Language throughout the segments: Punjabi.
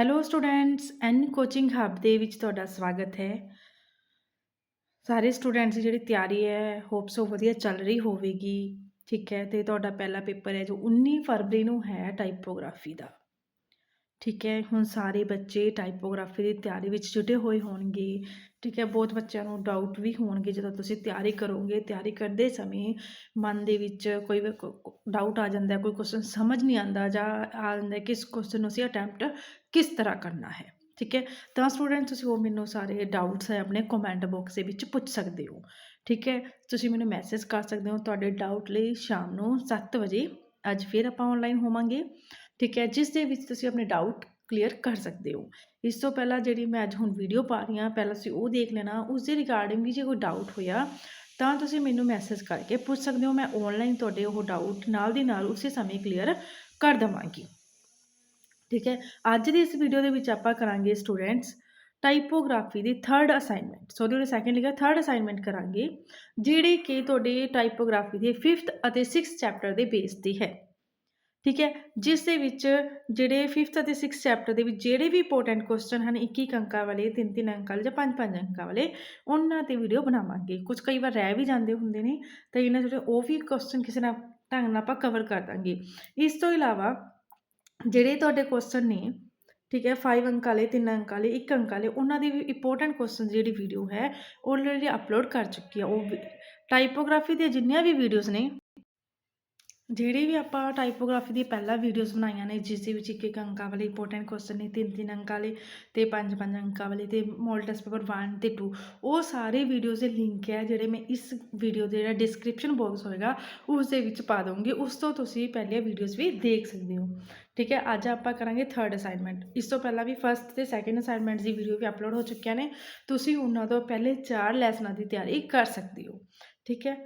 Hello students N coaching hub ਦੇ ਵਿੱਚ ਤੁਹਾਡਾ ਸਵਾਗਤ ਹੈ। ਸਾਰੇ ਸਟੂਡੈਂਟਸ ਦੀ ਜਿਹੜੀ ਤਿਆਰੀ ਹੈ ਹੋਪ ਸੋ ਵਧੀਆ ਚੱਲ ਰਹੀ ਹੋਵੇਗੀ। ਠੀਕ ਹੈ, ਤੇ ਤੁਹਾਡਾ ਪਹਿਲਾ ਪੇਪਰ ਹੈ ਜੋ 19 ਫਰਵਰੀ ਨੂੰ ਹੈ ਟਾਈਪੋਗ੍ਰਾਫੀ ਦਾ। ਠੀਕ ਹੈ, ਹੁਣ ਸਾਰੇ ਬੱਚੇ ਟਾਈਪੋਗ੍ਰਾਫੀ ਦੀ ਤਿਆਰੀ ਵਿੱਚ ਜੁਟੇ ਹੋਏ ਹੋਣਗੇ। ਠੀਕ ਹੈ, ਬਹੁਤ ਬੱਚਿਆਂ ਨੂੰ ਡਾਊਟ ਵੀ ਹੋਣਗੇ ਜਦੋਂ ਤੁਸੀਂ ਤਿਆਰੀ ਕਰੋਗੇ। ਤਿਆਰੀ ਕਰਦੇ ਸਮੇਂ ਮਨ ਦੇ ਵਿੱਚ ਕੋਈ ਡਾਊਟ ਆ ਜਾਂਦਾ, ਕੋਈ ਕੁਐਸਚਨ ਸਮਝ ਨਹੀਂ ਆਉਂਦਾ ਜਾਂ ਆ ਜਾਂਦਾ ਕਿ ਇਸ ਕੁਐਸਚਨ ਨੂੰ ਅਸੀਂ ਅਟੈਂਪਟ ਕਿਸ ਤਰ੍ਹਾਂ ਕਰਨਾ ਹੈ। ਠੀਕ ਹੈ, ਤਾਂ ਸਟੂਡੈਂਟ ਤੁਸੀਂ ਉਹ ਮੈਨੂੰ ਸਾਰੇ ਡਾਊਟਸ ਹੈ ਆਪਣੇ ਕਮੈਂਟ ਬਾਕਸ ਦੇ ਵਿੱਚ ਪੁੱਛ ਸਕਦੇ ਹੋ। ਠੀਕ ਹੈ, ਤੁਸੀਂ ਮੈਨੂੰ ਮੈਸੇਜ ਕਰ ਸਕਦੇ ਹੋ, ਤੁਹਾਡੇ ਡਾਊਟ ਲਈ ਸ਼ਾਮ ਨੂੰ 7 ਵਜੇ ਅੱਜ ਫਿਰ ਆਪਾਂ ਆਨਲਾਈਨ ਹੋਵਾਂਗੇ। ਠੀਕ ਹੈ, ਜਿਸ ਦੇ ਵਿੱਚ ਤੁਸੀਂ ਆਪਣੇ ਡਾਊਟ ਕਲੀਅਰ ਕਰ ਸਕਦੇ ਹੋ। ਇਸ ਤੋਂ ਪਹਿਲਾਂ ਜਿਹੜੀ ਮੈਂ ਅੱਜ ਹੁਣ ਵੀਡੀਓ ਪਾ ਰਹੀ ਹਾਂ, ਪਹਿਲਾਂ ਤੁਸੀਂ ਉਹ ਦੇਖ ਲੈਣਾ। ਉਸ ਦੇ ਰਿਗਾਰਡਿੰਗ ਵੀ ਜੇ ਕੋਈ ਡਾਊਟ ਹੋਇਆ, ਤਾਂ ਤੁਸੀਂ ਮੈਨੂੰ ਮੈਸੇਜ ਕਰਕੇ ਪੁੱਛ ਸਕਦੇ ਹੋ। ਮੈਂ ਆਨਲਾਈਨ ਤੁਹਾਡੇ ਉਹ ਡਾਊਟ ਨਾਲ ਦੀ ਨਾਲ ਉਸੇ ਸਮੇਂ ਕਲੀਅਰ ਕਰ ਦਵਾਂਗੀ। ਠੀਕ ਹੈ, ਅੱਜ ਦੀ ਇਸ ਵੀਡੀਓ ਦੇ ਵਿੱਚ ਆਪਾਂ ਕਰਾਂਗੇ ਸਟੂਡੈਂਟਸ ਟਾਈਪੋਗ੍ਰਾਫੀ ਦੀ ਥਰਡ ਅਸਾਈਨਮੈਂਟ ਸੋ ਉਹਦੇ ਸੈਕੰਡ ਲਿਖਿਆ ਥਰਡ ਅਸਾਈਨਮੈਂਟ ਕਰਾਂਗੇ, ਜਿਹੜੀ ਕਿ ਤੁਹਾਡੇ ਟਾਈਪੋਗ੍ਰਾਫੀ ਦੇ 5th ਅਤੇ 6th ਚੈਪਟਰ ਦੇ ਬੇਸ ਤੇ ਹੈ। ਠੀਕ ਹੈ, ਜਿਸ ਦੇ ਵਿੱਚ ਜਿਹੜੇ 5th ਅਤੇ 6th ਚੈਪਟਰ ਦੇ ਵਿੱਚ ਜਿਹੜੇ ਵੀ ਇੰਪੋਰਟੈਂਟ ਕੁਐਸਚਨ ਹਨ 21 ਅੰਕਾਂ ਵਾਲੇ 3-3 ਅੰਕਾਂ ਵਾਲੇ ਜਾਂ 5-5 ਅੰਕਾਂ ਵਾਲੇ, ਉਹਨਾਂ ਤੇ ਵੀਡੀਓ ਬਣਾਵਾਂਗੇ। ਕੁਝ ਕਈ ਵਾਰ ਰਹਿ ਵੀ ਜਾਂਦੇ ਹੁੰਦੇ ਨੇ, ਤਾਂ ਇਹਨਾਂ ਜਿਹੜੇ ਉਹ ਵੀ ਕੁਐਸਚਨ ਕਿਸੇ ਨਾਲ ਢੰਗ ਨਾਲ ਆਪਾਂ ਕਵਰ ਕਰ ਦਾਂਗੇ। ਇਸ ਤੋਂ ਇਲਾਵਾ ਜਿਹੜੇ ਤੁਹਾਡੇ ਕੁਐਸਚਨ ਨੇ, ਠੀਕ ਹੈ 5 ਅੰਕ ਵਾਲੇ 3 ਅੰਕ ਵਾਲੇ 1 ਅੰਕ ਵਾਲੇ, ਉਹਨਾਂ ਦੀ ਵੀ ਇੰਪੋਰਟੈਂਟ ਕੁਐਸਚਨ ਜਿਹੜੀ ਵੀਡੀਓ ਹੈ ਆਲਰੇਡੀ ਅਪਲੋਡ ਕਰ ਚੁੱਕੀ ਆ। ਉਹ ਟਾਈਪੋਗ੍ਰਾਫੀ ਦੀਆਂ ਜਿੰਨੀਆਂ ਵੀ ਵੀਡੀਓਜ਼ ਨੇ ਜਿਹੜੀ ਵੀ ਆਪਾਂ ਟਾਈਪੋਗ੍ਰਾਫੀ ਦੀ ਪਹਿਲਾਂ ਵੀਡੀਓਜ਼ ਬਣਾਈਆਂ ਨੇ, ਜਿਸ ਦੇ ਵਿੱਚ ਇੱਕ ਇੱਕ ਅੰਕਾਂ ਵਾਲੇ ਇੰਪੋਰਟੈਂਟ ਕੁਐਸਚਨ ਨੇ, ਤਿੰਨ ਤਿੰਨ ਅੰਕਾਂ ਵਾਲੇ ਤੇ ਪੰਜ ਪੰਜ ਅੰਕਾਂ ਵਾਲੇ ਤੇ ਮੋਡਲ ਟੈਸਟ ਪੇਪਰ 1 ਤੇ 2 ਉਹ ਸਾਰੇ ਵੀਡੀਓਜ਼ ਦੇ ਲਿੰਕ ਹੈ ਜਿਹੜੇ ਮੈਂ ਇਸ ਵੀਡੀਓ ਦੇ ਜਿਹੜਾ ਡਿਸਕ੍ਰਿਪਸ਼ਨ ਬਾਕਸ ਹੋਏਗਾ, ਉਸ ਦੇ ਵਿੱਚ ਪਾ ਦਊਂਗੀ। ਉਸ ਤੋਂ ਤੁਸੀਂ ਪਹਿਲੀਆਂ ਵੀਡੀਓਜ਼ ਵੀ ਦੇਖ ਸਕਦੇ ਹੋ। ਠੀਕ ਹੈ, ਅੱਜ ਆਪਾਂ ਕਰਾਂਗੇ ਥਰਡ ਅਸਾਈਨਮੈਂਟ ਇਸ ਤੋਂ ਪਹਿਲਾਂ ਵੀ ਫਸਟ ਤੇ ਸੈਕੰਡ ਅਸਾਈਨਮੈਂਟ ਦੀ ਵੀਡੀਓ ਵੀ ਅਪਲੋਡ ਹੋ ਚੁੱਕੀਆਂ ਨੇ। ਤੁਸੀਂ ਉਹਨਾਂ ਤੋਂ ਪਹਿਲੇ ਚਾਰ ਲੈਸਨਾਂ ਦੀ ਤਿਆਰੀ ਕਰ ਸਕਦੇ ਹੋ। ਠੀਕ ਹੈ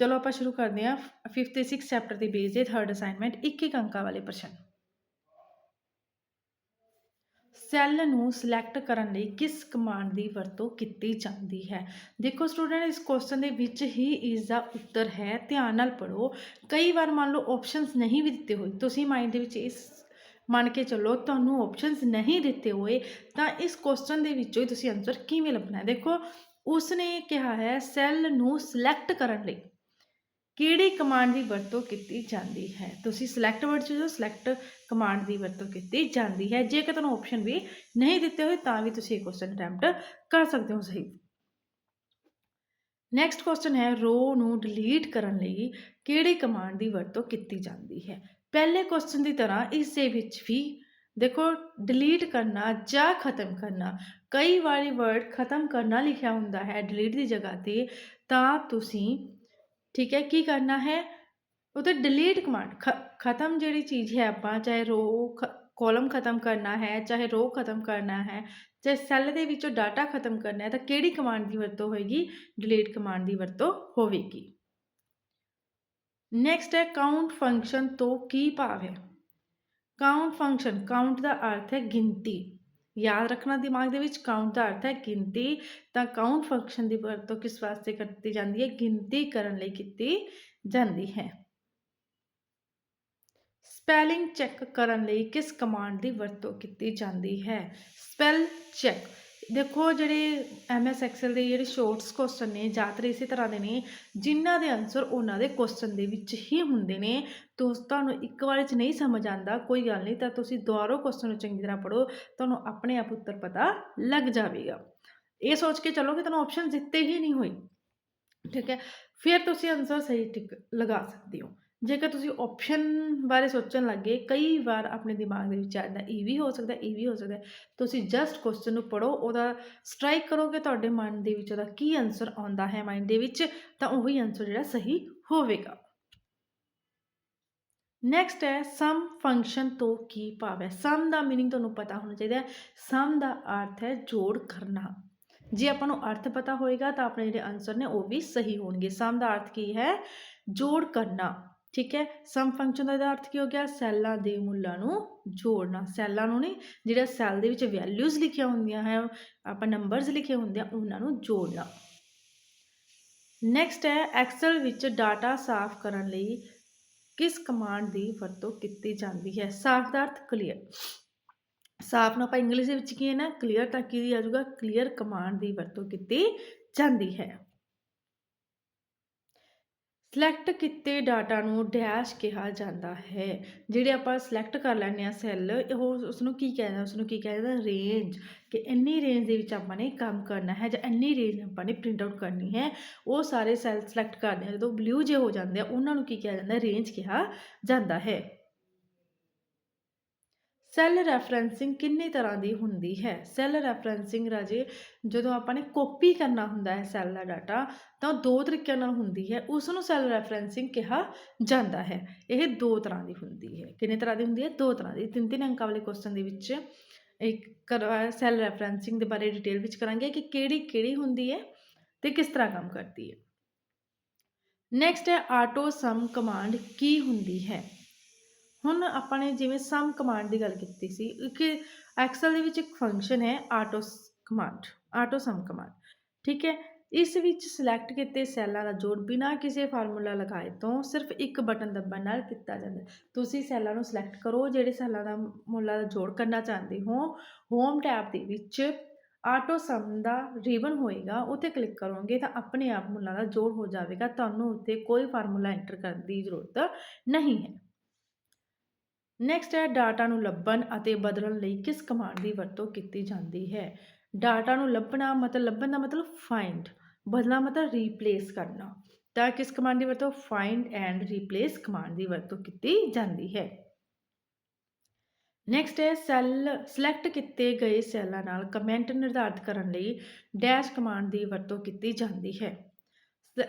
ਚਲੋ ਆਪਾਂ ਸ਼ੁਰੂ ਕਰਦੇ ਹਾਂ। 5th ਤੇ 6th ਚੈਪਟਰ ਦੇ ਬੇਸ ਦੇ ਥਰਡ ਅਸਾਈਨਮੈਂਟ ਇੱਕ ਇੱਕ ਅੰਕਾਂ ਵਾਲੇ ਪ੍ਰਸ਼ਨ। ਸੈੱਲ ਨੂੰ ਸਿਲੈਕਟ ਕਰਨ ਲਈ ਕਿਸ ਕਮਾਂਡ ਦੀ ਵਰਤੋਂ ਕੀਤੀ ਜਾਂਦੀ ਹੈ? ਦੇਖੋ ਸਟੂਡੈਂਟ ਇਸ ਕੁਐਸਚਨ ਦੇ ਵਿੱਚ ਹੀ ਇਸ ਦਾ ਉੱਤਰ ਹੈ। ਧਿਆਨ ਨਾਲ ਪੜੋ ਕਈ ਵਾਰ ਮੰਨ ਲਓ ਆਪਸ਼ਨਸ ਨਹੀਂ ਵੀ ਦਿੱਤੇ ਹੋਏ। ਤੁਸੀਂ ਮਾਈਂਡ ਦੇ ਵਿੱਚ ਇਸ ਮੰਨ ਕੇ ਚੱਲੋ, ਤੁਹਾਨੂੰ ਆਪਸ਼ਨਸ ਨਹੀਂ ਦਿੱਤੇ ਹੋਏ, ਤਾਂ ਇਸ ਕੁਐਸਚਨ ਦੇ ਵਿੱਚੋਂ ਹੀ ਤੁਸੀਂ ਆਨਸਰ ਕਿਵੇਂ ਲੱਭਣਾ ਹੈ? ਦੇਖੋ, ਉਸਨੇ ਕਿਹਾ ਹੈ ਸੈੱਲ ਨੂੰ ਸਿਲੈਕਟ ਕਰਨ ਲਈ। ਕਿਹੜੀ ਕਮਾਂਡ ਦੀ ਵਰਤੋਂ ਕੀਤੀ ਜਾਂਦੀ ਹੈ? ਤੁਸੀਂ ਸਿਲੈਕਟ ਵਰਡ ਚੂਜ਼ੋ ਸਿਲੈਕਟ ਕਮਾਂਡ ਦੀ ਵਰਤੋਂ ਕੀਤੀ ਜਾਂਦੀ ਹੈ। ਜੇਕਰ ਤੁਹਾਨੂੰ ਆਪਸ਼ਨ ਵੀ ਨਹੀਂ ਦਿੱਤੇ ਹੋਏ, ਤਾਂ ਵੀ ਤੁਸੀਂ ਇਹ ਕੁਐਸਚਨ ਅਟੈਂਪਟ ਕਰ ਸਕਦੇ ਹੋ ਸਹੀ। ਨੈਕਸਟ ਕੁਐਸਚਨ ਹੈ ਰੋ ਨੂੰ ਡਿਲੀਟ ਕਰਨ ਲਈ ਕਿਹੜੀ ਕਮਾਂਡ ਦੀ ਵਰਤੋਂ ਕੀਤੀ ਜਾਂਦੀ ਹੈ? ਪਹਿਲੇ ਕੁਐਸਚਨ ਦੀ ਤਰ੍ਹਾਂ ਇਸ ਦੇ ਵਿੱਚ ਵੀ ਦੇਖੋ ਡਿਲੀਟ ਕਰਨਾ ਜਾਂ ਖਤਮ ਕਰਨਾ, ਕਈ ਵਾਰੀ ਵਰਡ ਖਤਮ ਕਰਨਾ ਲਿਖਿਆ ਹੁੰਦਾ ਹੈ ਡਿਲੀਟ ਦੀ ਜਗ੍ਹਾ ਤੇ, ਤਾਂ ਤੁਸੀਂ ਠੀਕ ਹੈ, ਕੀ ਕਰਨਾ ਹੈ? ਉਹਦੇ ਡਿਲੀਟ ਕਮਾਂਡ ਖਤਮ ਜਿਹੜੀ ਚੀਜ਼ ਹੈ ਆਪਾਂ, ਚਾਹੇ ਰੋ ਕਾਲਮ ਖਤਮ ਕਰਨਾ ਹੈ, ਚਾਹੇ ਰੋ ਖਤਮ ਕਰਨਾ ਹੈ, ਚਾਹੇ ਸੈੱਲ ਦੇ ਵਿੱਚੋਂ ਡਾਟਾ ਖਤਮ ਕਰਨਾ ਹੈ, ਤਾਂ ਕਿਹੜੀ ਕਮਾਂਡ ਦੀ ਵਰਤੋਂ ਹੋਏਗੀ? ਡਿਲੀਟ ਕਮਾਂਡ ਦੀ ਵਰਤੋਂ ਹੋਵੇਗੀ। ਨੈਕਸਟ ਹੈ ਕਾਊਂਟ ਫੰਕਸ਼ਨ ਤੋਂ ਕੀ ਭਾਵ ਹੈ? ਕਾਊਂਟ ਫੰਕਸ਼ਨ ਕਾਊਂਟ ਦਾ ਅਰਥ ਹੈ ਗਿਣਤੀ। ਯਾਦ ਰੱਖਣਾ ਦਿਮਾਗ ਦੇ ਵਿੱਚ ਕਾਊਂਟ ਦਾ ਅਰਥ ਹੈ ਗਿਣਤੀ। ਤਾਂ ਕਾਊਂਟ ਫੰਕਸ਼ਨ ਦੀ ਵਰਤੋਂ ਕਿਸ ਵਾਸਤੇ ਕੀਤੀ ਜਾਂਦੀ ਹੈ? ਗਿਣਤੀ ਕਰਨ ਲਈ ਕੀਤੀ ਜਾਂਦੀ ਹੈ। ਸਪੈਲਿੰਗ ਚੈੱਕ ਕਰਨ ਲਈ ਕਿਸ ਕਮਾਂਡ ਦੀ ਵਰਤੋਂ ਕੀਤੀ ਜਾਂਦੀ ਹੈ? ਸਪੈਲ ਚੈੱਕ ਦੇਖੋ ਜਿਹੜੇ ਐਮਐਸ ਐਕਸਲ ਦੇ ਜਿਹੜੇ ਸ਼ੋਰਟਸ ਕੁਐਸਚਨ ਨੇ ਜ਼ਿਆਦਾਤਰ ਇਸੇ ਤਰ੍ਹਾਂ ਦੇ ਨੇ, ਜਿਨ੍ਹਾਂ ਦੇ ਆਨਸਰ ਉਹਨਾਂ ਦੇ ਕੁਐਸਚਨ ਦੇ ਵਿੱਚ ਹੀ ਹੁੰਦੇ ਨੇ। ਤੋਂ ਤੁਹਾਨੂੰ ਇੱਕ ਵਾਰ ਚ ਨਹੀਂ ਸਮਝ ਆਂਦਾ ਕੋਈ ਗੱਲ ਨਹੀਂ, ਤਾਂ ਤੁਸੀਂ ਦੁਬਾਰਾ ਕੁਐਸਚਨ ਨੂੰ ਚੰਗੀ ਤਰ੍ਹਾਂ ਪੜੋ ਤੁਹਾਨੂੰ ਆਪਣੇ ਆਪ ਉੱਤਰ ਪਤਾ ਲੱਗ ਜਾਵੇਗਾ। ਇਹ ਸੋਚ ਕੇ ਚੱਲੋ ਕਿ ਤੁਹਾਨੂੰ ਆਪਸ਼ਨ ਦਿੱਤੇ ਹੀ ਨਹੀਂ ਹੋਏ। ਠੀਕ ਹੈ, ਫਿਰ ਤੁਸੀਂ ਆਨਸਰ ਸਹੀ ਟਿਕ ਲਗਾ ਸਕਦੇ ਹੋ। ਜੇਕਰ ਤੁਸੀਂ ਆਪਸ਼ਨ ਬਾਰੇ ਸੋਚਣ ਲੱਗੇ ਕਈ ਵਾਰ ਆਪਣੇ ਦਿਮਾਗ ਦੇ ਵਿੱਚ ਆਉਂਦਾ ਇਹ ਵੀ ਹੋ ਸਕਦਾ ਇਹ ਵੀ ਹੋ ਸਕਦਾ ਤੁਸੀਂ ਜਸਟ ਕੁਐਸਚਨ ਨੂੰ ਪੜੋ ਉਹਦਾ ਸਟ੍ਰਾਈਕ ਕਰੋਗੇ ਤੁਹਾਡੇ ਮਨ ਦੇ ਵਿੱਚ ਉਹਦਾ ਕੀ ਆਨਸਰ ਆਉਂਦਾ ਹੈ ਮਾਈਂਡ ਦੇ ਵਿੱਚ ਤਾਂ ਉਹੀ ਆਨਸਰ ਜਿਹੜਾ ਸਹੀ ਹੋਵੇਗਾ ਨੈਕਸਟ ਹੈ ਸਮ ਫੰਕਸ਼ਨ ਤੋਂ ਕੀ ਭਾਵ ਹੈ ਸਮ ਦਾ मीनिंग ਤੁਹਾਨੂੰ ਪਤਾ ਹੋਣਾ ਚਾਹੀਦਾ ਹੈ ਸਮ ਦਾ ਅਰਥ ਹੈ ਜੋੜ ਕਰਨਾ ਜੇ ਆਪਾਂ ਨੂੰ ਅਰਥ ਪਤਾ ਹੋਏਗਾ ਤਾਂ ਆਪਣੇ ਜਿਹੜੇ ਆਨਸਰ ਨੇ ਉਹ ਵੀ ਸਹੀ ਹੋਣਗੇ ਸਮ ਦਾ ਅਰਥ ਕੀ ਹੈ ਜੋੜ ਕਰਨਾ ਠੀਕ ਹੈ ਸਮ ਫੰਕਸ਼ਨ ਦਾ ਇਹਦਾ ਅਰਥ ਕੀ ਹੋ ਗਿਆ? ਸੈੱਲਾਂ ਦੇ ਮੁੱਲਾਂ ਨੂੰ ਜੋੜਨਾ। ਸੈੱਲਾਂ ਨੂੰ ਨਹੀਂ, ਜਿਹੜਾ ਸੈੱਲ ਦੇ ਵਿੱਚ ਵੈਲਿਊਜ਼ ਲਿਖੀਆਂ ਹੁੰਦੀਆਂ ਹੈ, ਆਪਾਂ ਨੰਬਰਸ ਲਿਖੇ ਹੁੰਦੇ ਆ, ਉਹਨਾਂ ਨੂੰ ਜੋੜਨਾ। ਨੈਕਸਟ ਹੈ ਐਕਸਲ ਵਿੱਚ ਡਾਟਾ ਸਾਫ਼ ਕਰਨ ਲਈ ਕਿਸ ਕਮਾਂਡ ਦੀ ਵਰਤੋਂ ਕੀਤੀ ਜਾਂਦੀ ਹੈ? ਸਾਫ਼ ਦਾ ਅਰਥ ਕਲੀਅਰ ਸਾਫ਼ ਨੂੰ ਆਪਾਂ ਇੰਗਲਿਸ਼ ਦੇ ਵਿੱਚ ਕੀ ਹੈ ਨਾ ਕਲੀਅਰ ਤਾਂ ਕੀ ਆ ਜਾਊਗਾ? ਕਲੀਅਰ ਕਮਾਂਡ ਦੀ ਵਰਤੋਂ ਕੀਤੀ ਜਾਂਦੀ ਹੈ। ਸਿਲੈਕਟ ਕੀਤੇ ਡਾਟਾ ਨੂੰ ਡੈਸ਼ ਕਿਹਾ ਜਾਂਦਾ ਹੈ। ਜਿਹੜੇ ਆਪਾਂ ਸਿਲੈਕਟ ਕਰ ਲੈਂਦੇ ਆ ਸੈੱਲ ਉਹ ਉਸ ਨੂੰ ਕੀ ਕਹਿੰਦਾ ਉਸ ਨੂੰ ਕੀ ਕਹਿੰਦਾ ਰੇਂਜ ਕਿ ਇੰਨੀ ਰੇਂਜ ਦੇ ਵਿੱਚ ਆਪਾਂ ਨੇ ਕੰਮ ਕਰਨਾ ਹੈ ਜਾਂ ਇੰਨੀ ਰੇਂਜ ਆਪਾਂ ਨੇ ਪ੍ਰਿੰਟ ਆਊਟ ਕਰਨੀ ਹੈ, ਉਹ ਸਾਰੇ ਸੈੱਲ ਸਿਲੈਕਟ ਕਰਦੇ ਆ ਜਦੋਂ ਬਲੂ ਜੇ ਹੋ ਜਾਂਦੇ ਆ, ਉਹਨਾਂ ਨੂੰ ਕੀ ਕਿਹਾ ਜਾਂਦਾ ਰੇਂਜ ਕਿਹਾ ਜਾਂਦਾ ਹੈ। ਸੈੱਲ ਰੈਫਰੈਂਸਿੰਗ ਕਿੰਨੀ ਤਰ੍ਹਾਂ ਦੀ ਹੁੰਦੀ ਹੈ? ਸੈੱਲ ਰੈਫਰੈਂਸਿੰਗ ਰਾਜੇ, ਜਦੋਂ ਆਪਾਂ ਨੇ ਕਾਪੀ ਕਰਨਾ ਹੁੰਦਾ ਹੈ ਸੈੱਲ ਦਾ ਡਾਟਾ ਤਾਂ ਉਹ ਦੋ ਤਰੀਕਿਆਂ ਨਾਲ ਹੁੰਦੀ ਹੈ। ਉਸ ਨੂੰ ਸੈੱਲ ਰੈਫਰੈਂਸਿੰਗ ਕਿਹਾ ਜਾਂਦਾ ਹੈ। ਇਹ ਦੋ ਤਰ੍ਹਾਂ ਦੀ ਹੁੰਦੀ ਹੈ। ਕਿੰਨੇ ਤਰ੍ਹਾਂ ਦੀ ਹੁੰਦੀ ਹੈ? ਦੋ ਤਰ੍ਹਾਂ ਦੀ। ਤਿੰਨ ਤਿੰਨ ਅੰਕਾਂ ਵਾਲੇ ਕੁਐਸਚਨ ਦੇ ਵਿੱਚ ਇੱਕ ਸੈੱਲ ਰੈਫਰੈਂਸਿੰਗ ਦੇ ਬਾਰੇ ਡਿਟੇਲ ਵਿੱਚ ਕਰਾਂਗੇ ਕਿ ਕਿਹੜੀ ਕਿਹੜੀ ਹੁੰਦੀ ਹੈ ਤੇ ਕਿਸ ਤਰ੍ਹਾਂ ਕੰਮ ਕਰਦੀ ਹੈ। ਨੈਕਸਟ ਹੈ ਆਟੋ ਸਮ ਕਮਾਂਡ ਕੀ ਹੁੰਦੀ ਹੈ? ਹੁਣ ਆਪਾਂ ਨੇ ਜਿਵੇਂ ਸਮ ਕਮਾਂਡ ਦੀ ਗੱਲ ਕੀਤੀ ਸੀ, ਕਿ ਐਕਸਲ ਦੇ ਵਿੱਚ ਇੱਕ ਫੰਕਸ਼ਨ ਹੈ auto command auto sum command ਠੀਕ ਹੈ? ਇਸ ਵਿੱਚ ਸਿਲੈਕਟ ਕੀਤੇ ਸੈੱਲਾਂ ਦਾ ਜੋੜ ਬਿਨਾਂ ਕਿਸੇ ਫਾਰਮੂਲਾ ਲਗਾਏ ਤੋਂ ਸਿਰਫ ਇੱਕ ਬਟਨ ਦੱਬਣ ਨਾਲ ਕੀਤਾ ਜਾਂਦਾ। ਤੁਸੀਂ ਸੈੱਲਾਂ ਨੂੰ ਸਿਲੈਕਟ ਕਰੋ, ਜਿਹੜੇ ਸੈੱਲਾਂ ਦਾ ਮੁੱਲਾਂ ਦਾ ਜੋੜ ਕਰਨਾ ਚਾਹੁੰਦੇ ਹੋ ਹੋਮ ਟੈਬ ਦੇ ਵਿੱਚ ਆਟੋ ਸਮ ਦਾ ਰਿਬਨ ਹੋਏਗਾ, ਉੱਥੇ ਕਲਿੱਕ ਕਰੋਗੇ ਤਾਂ ਆਪਣੇ ਆਪ ਮੁੱਲਾਂ ਦਾ ਜੋੜ ਹੋ ਜਾਵੇਗਾ, ਤੁਹਾਨੂੰ ਉੱਥੇ ਕੋਈ ਫਾਰਮੂਲਾ ਐਂਟਰ ਕਰਨ ਦੀ ਜ਼ਰੂਰਤ ਨਹੀਂ ਹੈ। ਨੈਕਸਟ ਹੈ ਡਾਟਾ ਨੂੰ ਲੱਭਣ ਅਤੇ ਬਦਲਣ ਲਈ ਕਿਸ ਕਮਾਂਡ ਦੀ ਵਰਤੋਂ ਕੀਤੀ ਜਾਂਦੀ ਹੈ? ਡਾਟਾ ਨੂੰ ਲੱਭਣਾ ਮਤਲਬ, ਲੱਭਣ ਦਾ ਮਤਲਬ ਫਾਈਂਡ ਬਦਲਣਾ ਮਤਲਬ ਰੀਪਲੇਸ ਕਰਨਾ। ਤਾਂ ਕਿਸ ਕਮਾਂਡ ਦੀ ਵਰਤੋਂ? ਫਾਈਂਡ ਐਂਡ ਰੀਪਲੇਸ ਕਮਾਂਡ ਦੀ ਵਰਤੋਂ ਕੀਤੀ ਜਾਂਦੀ ਹੈ। ਨੈਕਸਟ ਹੈ ਸੈੱਲ ਸਿਲੈਕਟ ਕੀਤੇ ਗਏ ਸੈੱਲਾਂ ਨਾਲ ਕਮੈਂਟ ਨਿਰਧਾਰਤ ਕਰਨ ਲਈ ਡੈਸ਼ ਕਮਾਂਡ ਦੀ ਵਰਤੋਂ ਕੀਤੀ ਜਾਂਦੀ ਹੈ। ਸ-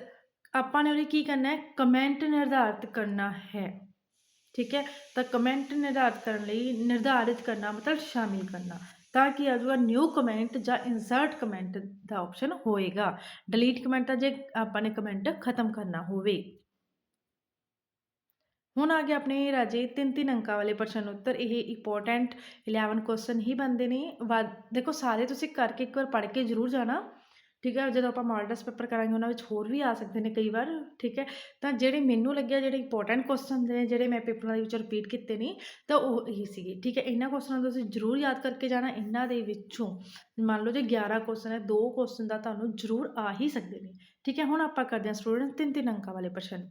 ਆਪਾਂ ਨੇ ਉਹਨੇ ਕੀ ਕਰਨਾ ਹੈ? ਕਮੈਂਟ ਨਿਰਧਾਰਤ ਕਰਨਾ ਹੈ। ਠੀਕ ਹੈ? ਤਾਂ ਕਮੈਂਟ ਨਿਰਧਾਰਿਤ ਕਰਨ ਲਈ ਨਿਰਧਾਰਿਤ ਕਰਨਾ ਮਤਲਬ ਸ਼ਾਮਿਲ ਕਰਨਾ, ਤਾਂ ਕਿ ਆ ਜਾਊਗਾ ਨਿਊ ਕਮੈਂਟ ਜਾਂ ਇਨਸਰਟ ਕਮੈਂਟ ਦਾ ਆਪਸ਼ਨ ਹੋਏਗਾ। ਡਿਲੀਟ ਕਮੈਂਟ ਤਾਂ ਜੇ ਆਪਾਂ ਨੇ ਕਮੈਂਟ ਖਤਮ ਕਰਨਾ ਹੋਵੇ। ਹੁਣ ਆ ਗਿਆ ਆਪਣੇ ਰਾਜੇ ਤਿੰਨ ਤਿੰਨ ਅੰਕਾਂ ਵਾਲੇ ਪ੍ਰਸ਼ਨ ਉੱਤਰ। ਇਹ ਇੰਪੋਰਟੈਂਟ 11 ਕੁਐਸਚਨ ਹੀ ਬੰਦੇ ਨੇ। ਵਾ- ਦੇਖੋ, ਸਾਰੇ ਤੁਸੀਂ ਕਰਕੇ ਇੱਕ ਵਾਰ ਪੜ੍ਹ ਕੇ ਜ਼ਰੂਰ ਜਾਣਾ। ਠੀਕ ਹੈ, ਜਦੋਂ ਆਪਾਂ ਮਾਡਲ ਟੈਸਟ ਪੇਪਰ ਕਰਾਂਗੇ, ਉਹਨਾਂ ਵਿੱਚ ਹੋਰ ਵੀ ਆ ਸਕਦੇ ਨੇ ਕਈ ਵਾਰ, ਠੀਕ ਹੈ। ਤਾਂ ਜਿਹੜੇ ਮੈਨੂੰ ਲੱਗਿਆ, ਜਿਹੜੇ ਇੰਪੋਰਟੈਂਟ ਕੁਐਸਚਨ ਨੇ, ਜਿਹੜੇ ਮੈਂ ਪੇਪਰਾਂ ਦੇ ਵਿੱਚ ਰਿਪੀਟ ਕੀਤੇ ਨੇ, ਤਾਂ ਉਹ ਇਹੀ ਸੀਗੇ, ਠੀਕ ਹੈ। ਇਹਨਾਂ ਕੁਐਸਚਨਾਂ ਨੂੰ ਤੁਸੀਂ ਜ਼ਰੂਰ ਯਾਦ ਕਰਕੇ ਜਾਣਾ, ਇਹਨਾਂ ਦੇ ਵਿੱਚੋਂ। ਮੰਨ ਲਓ ਜੇ 11 ਕੁਐਸਚਨ ਹੈ, ਦੋ ਕੁਐਸਚਨ ਦਾ ਤੁਹਾਨੂੰ ਜ਼ਰੂਰ ਆ ਹੀ ਸਕਦੇ ਨੇ, ਠੀਕ ਹੈ। ਹੁਣ ਆਪਾਂ ਕਰਦੇ ਹਾਂ ਸਟੂਡੈਂਟ ਤਿੰਨ ਤਿੰਨ ਅੰਕਾਂ ਵਾਲੇ ਪ੍ਰਸ਼ਨ।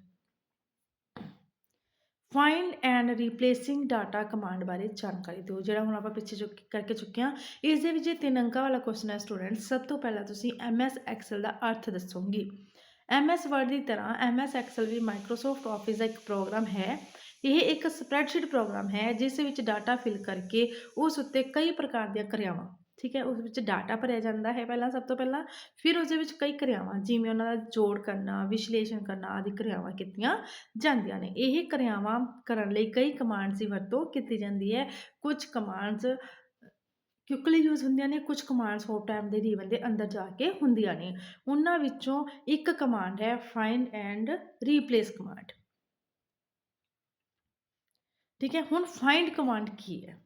Find and replacing data command ਬਾਰੇ ਜਾਣਕਾਰੀ ਦਿਓ। ਜਿਹੜਾ ਹੁਣ ਆਪਾਂ ਪਿੱਛੇ ਚੁੱਕ ਕਰਕੇ ਚੁੱਕੇ ਹਾਂ, ਇਸ ਦੇ ਵਿੱਚ ਇਹ ਤਿੰਨ ਅੰਕਾਂ ਵਾਲਾ ਕੁਐਸਚਨ ਹੈ ਸਟੂਡੈਂਟਸ ਸਭ ਤੋਂ ਪਹਿਲਾਂ ਤੁਸੀਂ MS ਐਕਸਲ ਦਾ ਅਰਥ ਦੱਸੋਗੇ। MS ਵਰਡ ਦੀ ਤਰ੍ਹਾਂ MS ਐਕਸਲ ਵੀ ਮਾਈਕਰੋਸਾਫਟ ਆਫਿਸ ਦਾ ਇੱਕ ਪ੍ਰੋਗਰਾਮ ਹੈ। ਇਹ ਇੱਕ ਸਪਰੈਡਸ਼ੀਟ ਪ੍ਰੋਗਰਾਮ ਹੈ, ਜਿਸ ਵਿੱਚ ਡਾਟਾ ਫਿਲ ਕਰਕੇ ਉਸ ਉੱਤੇ ਕਈ ਪ੍ਰਕਾਰ ਦੀਆਂ ਕਿਰਿਆਵਾਂ ਠੀਕ ਹੈ, ਉਸ ਵਿੱਚ ਡਾਟਾ ਭਰਿਆ ਜਾਂਦਾ ਹੈ ਪਹਿਲਾਂ ਸਭ ਤੋਂ ਪਹਿਲਾਂ, ਫਿਰ ਉਸ ਦੇ ਵਿੱਚ ਕਈ ਕਿਰਿਆਵਾਂ, ਜਿਵੇਂ ਉਹਨਾਂ ਦਾ ਜੋੜ ਕਰਨਾ, ਵਿਸ਼ਲੇਸ਼ਣ ਕਰਨਾ ਆਦਿ ਕਿਰਿਆਵਾਂ ਕੀਤੀਆਂ ਜਾਂਦੀਆਂ ਨੇ। ਇਹ ਕਿਰਿਆਵਾਂ ਕਰਨ ਲਈ ਕਈ ਕਮਾਂਡਸ ਦੀ ਵਰਤੋਂ ਕੀਤੀ ਜਾਂਦੀ ਹੈ। ਕੁਝ ਕਮਾਂਡਸ ਕਿਉਂਕਿ ਯੂਜ਼ ਹੁੰਦੀਆਂ ਨੇ, ਕੁਝ ਕਮਾਂਡਸ ਹੋਰ ਟਾਈਮ ਦੇ ਰੀਵਨ ਦੇ ਅੰਦਰ ਜਾ ਕੇ ਹੁੰਦੀਆਂ ਨੇ। ਉਹਨਾਂ ਵਿੱਚੋਂ ਇੱਕ ਕਮਾਂਡ ਹੈ ਫਾਈਂਡ ਐਂਡ ਰੀਪਲੇਸ ਕਮਾਂਡ ਠੀਕ ਹੈ, ਹੁਣ ਫਾਈਂਡ ਕਮਾਂਡ ਕੀ ਹੈ?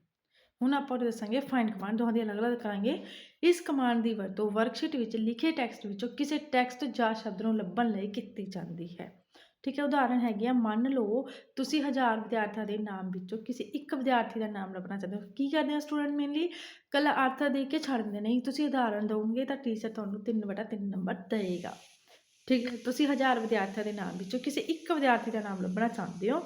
ਹੁਣ ਆਪਾਂ ਉਹ ਦੱਸਾਂਗੇ ਫਾਈਂਡ ਕਮਾਂਡ ਦੋਹਾਂ ਦੀ ਅਲੱਗ-ਅਲੱਗ ਕਰਾਂਗੇ। ਇਸ ਕਮਾਂਡ ਦੀ ਵਰਤੋਂ ਵਰਕਸ਼ੀਟ ਵਿੱਚ, ਲਿਖੇ ਟੈਕਸਟ ਵਿੱਚੋਂ ਕਿਸੇ ਟੈਕਸਟ ਜਾਂ ਸ਼ਬਦ ਨੂੰ ਲੱਭਣ ਲਈ ਕੀਤੀ ਜਾਂਦੀ ਹੈ। ਠੀਕ ਹੈ ਉਦਾਹਰਣ ਹੈਗੀ ਆ, ਮੰਨ ਲਓ ਤੁਸੀਂ ਹਜ਼ਾਰ ਵਿਦਿਆਰਥੀਆਂ ਦੇ ਨਾਮ ਵਿੱਚੋਂ ਕਿਸੇ ਇੱਕ ਵਿਦਿਆਰਥੀ ਦਾ ਨਾਮ ਲੱਭਣਾ ਚਾਹੁੰਦੇ ਹੋ। ਕੀ ਕਰਦੇ ਆ ਸਟੂਡੈਂਟ ਮੇਨਲੀ ਕੱਲਾ ਅਰਥ ਦੇ ਕੇ ਛੱਡ ਦਿੰਦੇ, ਨਹੀਂ ਤੁਸੀਂ ਉਦਾਹਰਣ ਦਿਓਗੇ ਤਾਂ ਟੀਚਰ ਤੁਹਾਨੂੰ 3/3 ਨੰਬਰ ਦੇਗਾ ਠੀਕ ਹੈ, ਤੁਸੀਂ ਹਜ਼ਾਰ ਵਿਦਿਆਰਥੀਆਂ ਦੇ ਨਾਮ ਵਿੱਚੋਂ ਕਿਸੇ ਇੱਕ ਵਿਦਿਆਰਥੀ ਦਾ ਨਾਮ ਲੱਭਣਾ ਚਾਹੁੰਦੇ ਹੋ।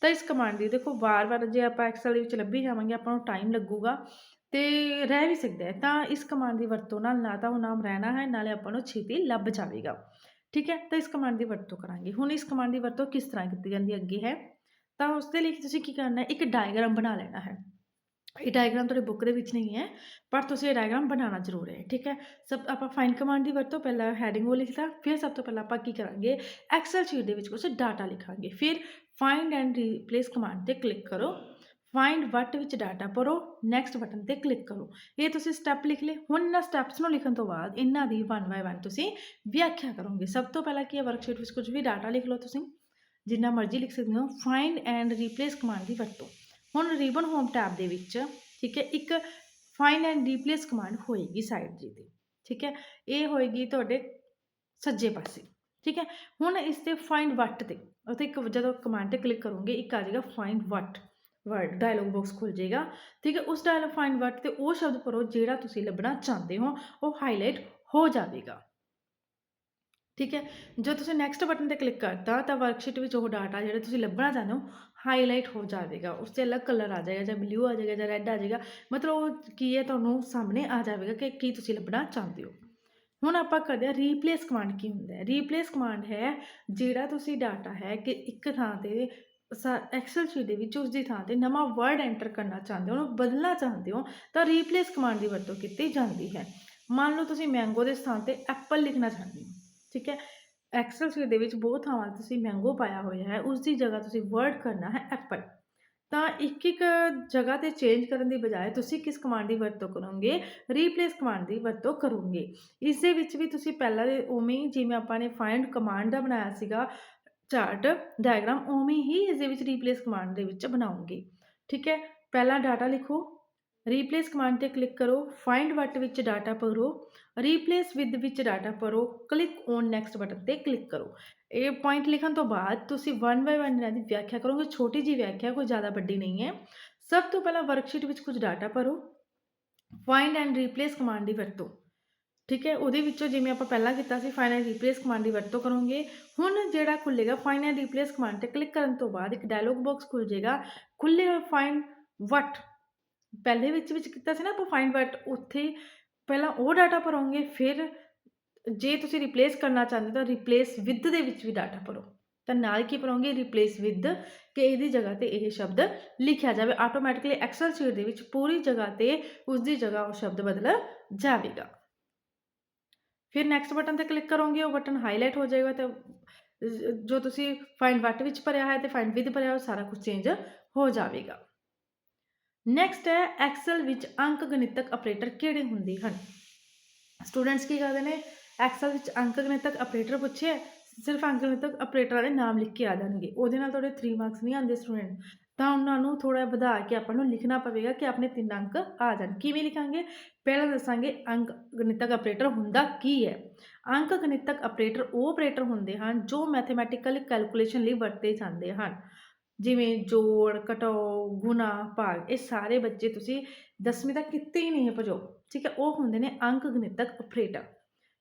ਤਾਂ ਇਸ ਕਮਾਂਡ ਦੀ ਦੇਖੋ ਵਾਰ-ਵਾਰ ਜੇ ਆਪਾਂ ਐਕਸਲ ਦੇ ਵਿੱਚ ਲੱਭੀ ਜਾਵਾਂਗੇ, ਆਪਾਂ ਨੂੰ ਟਾਈਮ ਲੱਗੂਗਾ ਤੇ ਰਹਿ ਵੀ ਸਕਦਾ ਹੈ। ਤਾਂ ਇਸ ਕਮਾਂਡ ਦੀ ਵਰਤੋਂ ਨਾਲ ਨਾ ਤਾਂ ਉਹ ਨਾਮ ਰਹਿਣਾ ਹੈ, ਨਾਲੇ ਆਪਾਂ ਨੂੰ ਛੇਤੀ ਲੱਭ ਜਾਵੇਗਾ। ਠੀਕ ਹੈ, ਤਾਂ ਇਸ ਕਮਾਂਡ ਦੀ ਵਰਤੋਂ ਕਰਾਂਗੇ। ਹੁਣ ਇਸ ਕਮਾਂਡ ਦੀ ਵਰਤੋਂ ਕਿਸ ਤਰ੍ਹਾਂ ਕੀਤੀ ਜਾਂਦੀ ਹੈ ਅੱਗੇ ਹੈ? ਤਾਂ ਉਸ ਦੇ ਲਈ ਤੁਸੀਂ ਕੀ ਕਰਨਾ ਹੈ? ਇੱਕ ਡਾਇਗ੍ਰਾਮ ਬਣਾ ਲੈਣਾ ਹੈ। ਇਹ ਡਾਇਗਰਾਮ ਤੁਹਾਡੇ ਬੁੱਕ ਦੇ ਵਿੱਚ ਨਹੀਂ ਹੈ, ਪਰ ਤੁਸੀਂ ਇਹ ਡਾਇਗ੍ਰਾਮ ਬਣਾਉਣਾ ਜ਼ਰੂਰ ਹੈ, ਠੀਕ ਹੈ? ਸਭ ਆਪਾਂ ਫਾਈਂਡ ਕਮਾਂਡ ਦੀ ਵਰਤੋਂ ਪਹਿਲਾਂ ਹੈਡਿੰਗ ਉਹ ਲਿਖਦਾ, ਫਿਰ ਸਭ ਤੋਂ ਪਹਿਲਾਂ ਆਪਾਂ ਕੀ ਕਰਾਂਗੇ? ਐਕਸਲ ਸ਼ੀਟ ਦੇ ਵਿੱਚ ਕੁਝ ਡਾਟਾ ਲਿਖਾਂਗੇ, ਫਿਰ ਫਾਈਂਡ ਐਂਡ ਰੀਪਲੇਸ ਕਮਾਂਡ ਤੇ ਕਲਿੱਕ ਕਰੋ। ਫਾਈਂਡ ਵਟ ਵਿੱਚ ਡਾਟਾ ਭਰੋ ਨੈਕਸਟ ਬਟਨ ਤੇ ਕਲਿੱਕ ਕਰੋ। ਇਹ ਤੁਸੀਂ ਸਟੈਪ ਲਿਖ ਲਏ, ਹੁਣ ਇਹਨਾਂ ਸਟੈਪਸ ਨੂੰ ਲਿਖਣ ਤੋਂ ਬਾਅਦ ਇਹਨਾਂ ਦੀ ਵਨ ਬਾਏ ਵਨ ਤੁਸੀਂ ਵਿਆਖਿਆ ਕਰੋਗੇ। ਸਭ ਤੋਂ ਪਹਿਲਾਂ ਕੀ ਹੈ ਵਰਕਸ਼ੀਟ ਵਿੱਚ ਕੁਝ ਵੀ ਡਾਟਾ ਲਿਖ ਲਓ ਤੁਸੀਂ, ਜਿੰਨਾ ਮਰਜ਼ੀ ਲਿਖ ਸਕਦੇ ਹੋ ਫਾਈਂਡ ਐਂਡ ਰੀਪਲੇਸ ਕਮਾਂਡ ਦੀ ਵਰਤੋਂ। ਹੁਣ ਰਿਬਨ ਹੋਮ ਟੈਬ ਦੇ ਵਿੱਚ, ਠੀਕ ਹੈ, ਇੱਕ ਫਾਈਂਡ ਐਂਡ ਰੀਪਲੇਸ ਕਮਾਂਡ ਹੋਏਗੀ ਸਾਈਡ ਜੀ ਤੇ ਠੀਕ ਹੈ, ਇਹ ਹੋਏਗੀ ਤੁਹਾਡੇ ਸੱਜੇ ਪਾਸੇ, ਠੀਕ ਹੈ, ਹੁਣ ਇਸ ਤੇ ਫਾਈਂਡ ਵਟ ਤੇ ਉੱਥੇ ਇੱਕ ਜਦੋਂ ਕਮਾਂਡ ਤੇ ਕਲਿੱਕ ਕਰੋਗੇ, ਇੱਕ ਆ ਜਾਏਗਾ find what word dialog box ਖੁੱਲ ਜਾਏਗਾ, ਠੀਕ ਹੈ, ਉਸ ਡਾਇਲੋਗ ਫਾਈਂਡ ਵਰਡ ਤੇ ਉਹ ਸ਼ਬਦ ਭਰੋ ਜਿਹੜਾ ਤੁਸੀਂ ਲੱਭਣਾ ਚਾਹੁੰਦੇ ਹੋ, ਉਹ ਹਾਈਲਾਈਟ ਹੋ ਜਾਵੇਗਾ, ਠੀਕ ਹੈ ਜੋ ਤੁਸੀਂ ਨੈਕਸਟ ਬਟਨ ਤੇ ਕਲਿੱਕ ਕਰਤਾ ਤਾਂ ਵਰਕਸ਼ੀਟ ਵਿੱਚ ਉਹ ਡਾਟਾ ਜਿਹੜਾ ਤੁਸੀਂ ਲੱਭਣਾ ਚਾਹੁੰਦੇ ਹੋ ਹਾਈਲਾਈਟ ਹੋ ਜਾਵੇਗਾ ਉਸ 'ਤੇ ਅਲੱਗ ਕਲਰ ਆ ਜਾਏਗਾ ਜਾਂ ਬਲੂ ਆ ਜਾਏਗਾ ਜਾਂ ਰੈੱਡ ਆ ਜਾਏਗਾ, ਮਤਲਬ ਉਹ ਕੀ ਹੈ ਤੁਹਾਨੂੰ ਸਾਹਮਣੇ ਆ ਜਾਵੇਗਾ ਕਿ ਕੀ ਤੁਸੀਂ ਲੱਭਣਾ ਚਾਹੁੰਦੇ ਹੋ। ਹੁਣ ਆਪਾਂ ਕਰਦੇ ਹਾਂ ਰੀਪਲੇਸ ਕਮਾਂਡ ਕੀ ਹੁੰਦਾ ਹੈ? ਰੀਪਲੇਸ ਕਮਾਂਡ ਹੈ ਜਿਹੜਾ ਤੁਸੀਂ ਡਾਟਾ ਹੈ ਕਿ ਇੱਕ ਥਾਂ ਤੇ ਐਕਸਲ ਸ਼ੀਟ ਦੇ ਵਿੱਚ ਉਸ ਦੀ ਥਾਂ ਤੇ ਨਵਾਂ ਵਰਡ ਐਂਟਰ ਕਰਨਾ ਚਾਹੁੰਦੇ ਹੋ, ਉਹਨੂੰ ਬਦਲਣਾ ਚਾਹੁੰਦੇ ਹੋ, ਤਾਂ ਰੀਪਲੇਸ ਕਮਾਂਡ ਦੀ ਵਰਤੋਂ ਕੀਤੀ ਜਾਂਦੀ ਹੈ। ਮੰਨ ਲਓ ਤੁਸੀਂ ਮੈਂਗੋ ਦੇ ਸਥਾਨ ਤੇ ਐਪਲ ਲਿਖਣਾ ਚਾਹੁੰਦੇ ਹੋ, ਠੀਕ ਹੈ? ਐਕਸਲ ਸ਼ੀਟ ਦੇ ਵਿੱਚ ਬਹੁਤ ਥਾਵਾਂ ਤੇ ਤੁਸੀਂ ਮੈਂਗੋ ਪਾਇਆ ਹੋਇਆ ਹੈ ਉਸ ਦੀ ਜਗ੍ਹਾ ਤੁਸੀਂ ਵਰਡ ਕਰਨਾ ਹੈ ਐਪਲ ਤਾਂ ਇੱਕ ਇੱਕ ਜਗ੍ਹਾ ਤੇ ਚੇਂਜ ਕਰਨ ਦੀ ਬਜਾਏ ਤੁਸੀਂ ਕਿਸ ਕਮਾਂਡ ਦੀ ਵਰਤੋਂ ਕਰੋਗੇ? ਰੀਪਲੇਸ ਕਮਾਂਡ ਦੀ ਵਰਤੋਂ ਕਰੋਗੇ। ਇਸ ਦੇ ਵਿੱਚ ਵੀ ਤੁਸੀਂ ਪਹਿਲਾਂ ਦੇ ਉਵੇਂ ਹੀ ਜਿਵੇਂ ਆਪਾਂ ਨੇ ਫਾਈਂਡ ਕਮਾਂਡ ਦਾ ਬਣਾਇਆ ਸੀਗਾ ਚਾਰਟ ਡਾਇਗਰਾਮ ਉਵੇਂ ਹੀ ਇਸ ਦੇ ਵਿੱਚ ਰੀਪਲੇਸ ਕਮਾਂਡ ਦੇ ਵਿੱਚ ਬਣਾਉਂਗੇ ਠੀਕ ਹੈ? ਪਹਿਲਾਂ ਡਾਟਾ ਲਿਖੋ। ਰੀਪਲੇਸ ਕਮਾਂਡ ਤੇ ਕਲਿੱਕ ਕਰੋ ਫਾਈਂਡ ਵਟ ਵਿੱਚ ਡਾਟਾ ਭਰੋ ਰੀਪਲੇਸ ਵਿਦ ਵਿੱਚ ਡਾਟਾ ਭਰੋ ਕਲਿੱਕ ਔਨ ਨੈਕਸਟ ਬਟਨ ਤੇ ਕਲਿੱਕ ਕਰੋ। ਇਹ ਪੁਆਇੰਟ ਲਿਖਣ ਤੋਂ ਬਾਅਦ ਤੁਸੀਂ ਵਨ ਬਾਏ ਵਨ ਇਹਨਾਂ ਦੀ ਵਿਆਖਿਆ ਕਰੋਗੇ, ਛੋਟੀ ਜੀ ਵਿਆਖਿਆ, ਕੋਈ ਜ਼ਿਆਦਾ ਵੱਡੀ ਨਹੀਂ ਹੈ। ਸਭ ਤੋਂ ਪਹਿਲਾਂ ਵਰਕਸ਼ੀਟ ਵਿੱਚ ਕੁਝ ਡਾਟਾ ਭਰੋ ਫਾਈਂਡ ਐਂਡ ਰੀਪਲੇਸ ਕਮਾਂਡ ਦੀ ਵਰਤੋਂ। ਠੀਕ ਹੈ, ਉਹਦੇ ਵਿੱਚੋਂ ਜਿਵੇਂ ਆਪਾਂ ਪਹਿਲਾਂ ਕੀਤਾ ਸੀ ਫਾਈਂਡ ਐਂਡ ਰੀਪਲੇਸ ਕਮਾਂਡ ਦੀ ਵਰਤੋਂ ਕਰੋਗੇ। ਹੁਣ ਜਿਹੜਾ ਖੁੱਲੇਗਾ ਫਾਈਂਡ ਐਂਡ ਰੀਪਲੇਸ ਕਮਾਂਡ ਤੇ ਕਲਿੱਕ ਕਰਨ ਤੋਂ ਬਾਅਦ ਇੱਕ ਡਾਇਲੋਗ ਬਾਕਸ ਖੁੱਲ ਜਾਏਗਾ। ਖੁੱਲੇ ਹੋਏ ਫਾਈਂਡ ਵਟ ਪਹਿਲੇ ਵਿੱਚ ਵਿੱਚ ਕੀਤਾ ਸੀ ਨਾ ਆਪਾਂ ਫਾਈਂਡ ਵਟ ਉੱਥੇ ਪਹਿਲਾਂ ਉਹ ਡਾਟਾ ਭਰੋਗੇ, ਫਿਰ ਜੇ ਤੁਸੀਂ ਰਿਪਲੇਸ ਕਰਨਾ ਚਾਹੁੰਦੇ ਤਾਂ ਰਿਪਲੇਸ ਵਿਦ ਦੇ ਵਿੱਚ ਵੀ ਡਾਟਾ ਭਰੋ। ਤਾਂ ਨਾਲ ਕੀ ਭਰੋਗੇ? ਰਿਪਲੇਸ ਵਿਦ ਕਿ ਇਹਦੀ ਜਗ੍ਹਾ ਤੇ ਇਹ ਸ਼ਬਦ ਲਿਖਿਆ ਜਾਵੇ। ਆਟੋਮੈਟਿਕਲੀ ਐਕਸਲ ਸ਼ੀਟ ਦੇ ਵਿੱਚ ਪੂਰੀ ਜਗ੍ਹਾ ਤੇ ਉਸ ਦੀ ਜਗ੍ਹਾ ਉਹ ਸ਼ਬਦ ਬਦਲ ਜਾਵੇਗਾ। ਫਿਰ ਨੈਕਸਟ ਬਟਨ ਤੇ ਕਲਿੱਕ ਕਰੋਗੇ, ਉਹ ਬਟਨ ਹਾਈਲਾਈਟ ਹੋ ਜਾਏਗਾ ਤੇ ਜੋ ਤੁਸੀਂ ਫਾਈਂਡ ਵਟ ਵਿੱਚ ਭਰਿਆ ਹੈ ਤੇ ਫਾਈਂਡ ਵਿਦ ਭਰਿਆ ਉਹ ਸਾਰਾ ਕੁਝ ਚੇਂਜ ਹੋ ਜਾਵੇਗਾ। ਨੈਕਸਟ ਹੈ ਐਕਸਲ ਵਿੱਚ ਅੰਕ ਗਣਿਤਕ ਆਪਰੇਟਰ ਕਿਹੜੇ ਹੁੰਦੇ ਹਨ? ਸਟੂਡੈਂਟਸ ਕੀ ਕਰਦੇ ਨੇ? ਐਕਸਲ ਵਿੱਚ ਅੰਕ ਗਣਿਤਕ ਆਪਰੇਟਰ ਪੁੱਛਿਆ ਸਿਰਫ ਅੰਕ ਗਣਿਤਕ ਆਪਰੇਟਰਾਂ ਦੇ ਨਾਮ ਲਿਖ ਕੇ ਆ ਜਾਣਗੇ। ਉਹਦੇ ਨਾਲ ਤੁਹਾਡੇ 3 ਮਾਰਕਸ ਨਹੀਂ ਆਉਂਦੇ ਸਟੂਡੈਂਟ ਤਾਂ ਉਹਨਾਂ ਨੂੰ ਥੋੜਾ ਵਧਾ ਕੇ ਆਪਾਂ ਨੂੰ ਲਿਖਣਾ ਪਵੇਗਾ ਕਿ ਆਪਣੇ ਤਿੰਨ ਅੰਕ ਆ ਜਾਣ। ਕਿਵੇਂ ਲਿਖਾਂਗੇ? ਪਹਿਲਾਂ ਦੱਸਾਂਗੇ ਅੰਕ ਗਣਿਤਕ ਆਪਰੇਟਰ ਹੁੰਦਾ ਕੀ ਹੈ? ਅੰਕ ਗਣਿਤਕ ਆਪਰੇਟਰ ਉਹ ਆਪਰੇਟਰ ਹੁੰਦੇ ਹਨ ਜੋ ਮੈਥਮੈਟੀਕਲ ਕੈਲਕੂਲੇਸ਼ਨ ਲਈ ਵਰਤੇ ਜਾਂਦੇ ਹਨ। ਜਿਵੇਂ ਜੋੜ ਘਟਾਓ ਗੁਣਾ, ਭਾਗ, ਇਹ ਸਾਰੇ ਬੱਚੇ ਤੁਸੀਂ 10ਵੀਂ ਤੱਕ ਕਿਤੇ ਹੀ ਨਹੀਂ ਭਜੋ, ਠੀਕ ਹੈ? ਉਹ ਹੁੰਦੇ ਨੇ ਅੰਕ ਗਣਿਤਕ ਆਪਰੇਟਰ,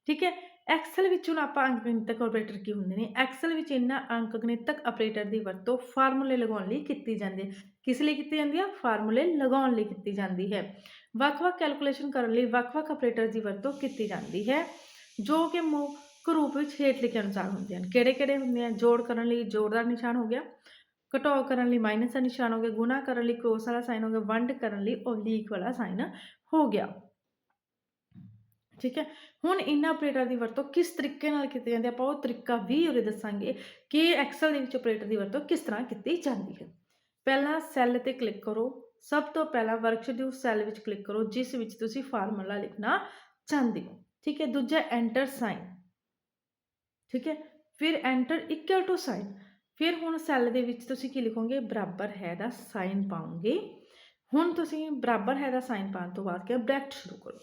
ਠੀਕ ਹੈ? ਐਕਸਲ ਵਿੱਚ ਹੁਣ ਆਪਾਂ ਅੰਕ ਗਣਿਤਕ ਆਪਰੇਟਰ ਕੀ ਹੁੰਦੇ ਨੇ? ਐਕਸਲ ਵਿੱਚ ਇਹਨਾਂ ਅੰਕ ਗਣਿਤਕ ਆਪਰੇਟਰ ਦੀ ਵਰਤੋਂ ਫਾਰਮੂਲੇ ਲਗਾਉਣ ਲਈ ਕੀਤੀ ਜਾਂਦੀ ਹੈ। ਕਿਸ ਲਈ ਕੀਤੀ ਜਾਂਦੀ ਹੈ? ਫਾਰਮੂਲੇ ਲਗਾਉਣ ਲਈ ਕੀਤੀ ਜਾਂਦੀ ਹੈ। ਵੱਖ-ਵੱਖ ਕੈਲਕੂਲੇਸ਼ਨ ਕਰਨ ਲਈ ਵੱਖ-ਵੱਖ ਆਪਰੇਟਰ ਦੀ ਵਰਤੋਂ ਕੀਤੀ ਜਾਂਦੀ ਹੈ, ਜੋ ਕਿ ਮੁੱਖ ਰੂਪ ਵਿੱਚ ਹੇਠ ਲਿਖੇ ਅਨੁਸਾਰ ਹੁੰਦੇ ਹਨ। ਕਿਹੜੇ-ਕਿਹੜੇ ਹੁੰਦੇ ਆ ਜੋੜ ਕਰਨ ਲਈ ਜੋੜ ਦਾ ਨਿਸ਼ਾਨ ਹੋ ਗਿਆ ਘਟਾਓ ਕਰਨ ਲਈ ਮਾਈਨਸ ਦਾ ਨਿਸ਼ਾਨ ਹੋ ਗਿਆ, ਗੁਣਾ ਕਰਨ ਲਈ ਕ੍ਰੋਸ ਵਾਲਾ ਸਾਈਨ ਹੋ ਗਿਆ, ਵੰਡ ਕਰਨ ਲਈ ਓਬਲੀਕ ਵਾਲਾ ਸਾਈਨ ਹੋ ਗਿਆ। ਠੀਕ ਹੈ? ਹੁਣ ਇਹਨਾਂ ਆਪਰੇਟਰ ਦੀ ਵਰਤੋਂ ਕਿਸ ਤਰੀਕੇ ਨਾਲ ਕੀਤੀ ਜਾਂਦੀ ਹੈ? ਆਪਾਂ ਉਹ ਤਰੀਕਾ ਵੀ ਉਰੇ ਦੱਸਾਂਗੇ ਕਿ ਐਕਸਲ ਦੇ ਵਿੱਚ ਆਪਰੇਟਰ ਦੀ ਵਰਤੋਂ ਕਿਸ ਤਰ੍ਹਾਂ ਕੀਤੀ ਜਾਂਦੀ ਹੈ। ਪਹਿਲਾਂ ਸੈੱਲ ਤੇ ਕਲਿੱਕ ਕਰੋ। ਸਭ ਤੋਂ ਪਹਿਲਾਂ ਵਰਕਸ਼ੀਟ ਦੇ ਉਸ ਸੈੱਲ ਵਿੱਚ ਕਲਿੱਕ ਕਰੋ, ਜਿਸ ਵਿੱਚ ਤੁਸੀਂ ਫਾਰਮੂਲਾ ਲਿਖਣਾ ਚਾਹੁੰਦੇ ਹੋ। ਠੀਕ ਹੈ? ਦੂਜਾ, ਐਂਟਰ ਸਾਈਨ। ਠੀਕ ਹੈ? ਫਿਰ ਐਂਟਰ ਇਕੁਅਲ ਟੂ ਸਾਈਨ। ਫਿਰ ਹੁਣ ਸੈੱਲ ਦੇ ਵਿੱਚ ਤੁਸੀਂ ਕੀ ਲਿਖੋਗੇ? ਬਰਾਬਰ ਹੈ ਦਾ ਸਾਈਨ ਪਾਉਂਗੇ ਹੁਣ ਤੁਸੀਂ ਬਰਾਬਰ ਹੈ ਦਾ ਸਾਈਨ ਪਾਉਣ ਤੋਂ ਬਾਅਦ ਕਿ ਬ੍ਰੈਕਟ ਸ਼ੁਰੂ ਕਰੋ।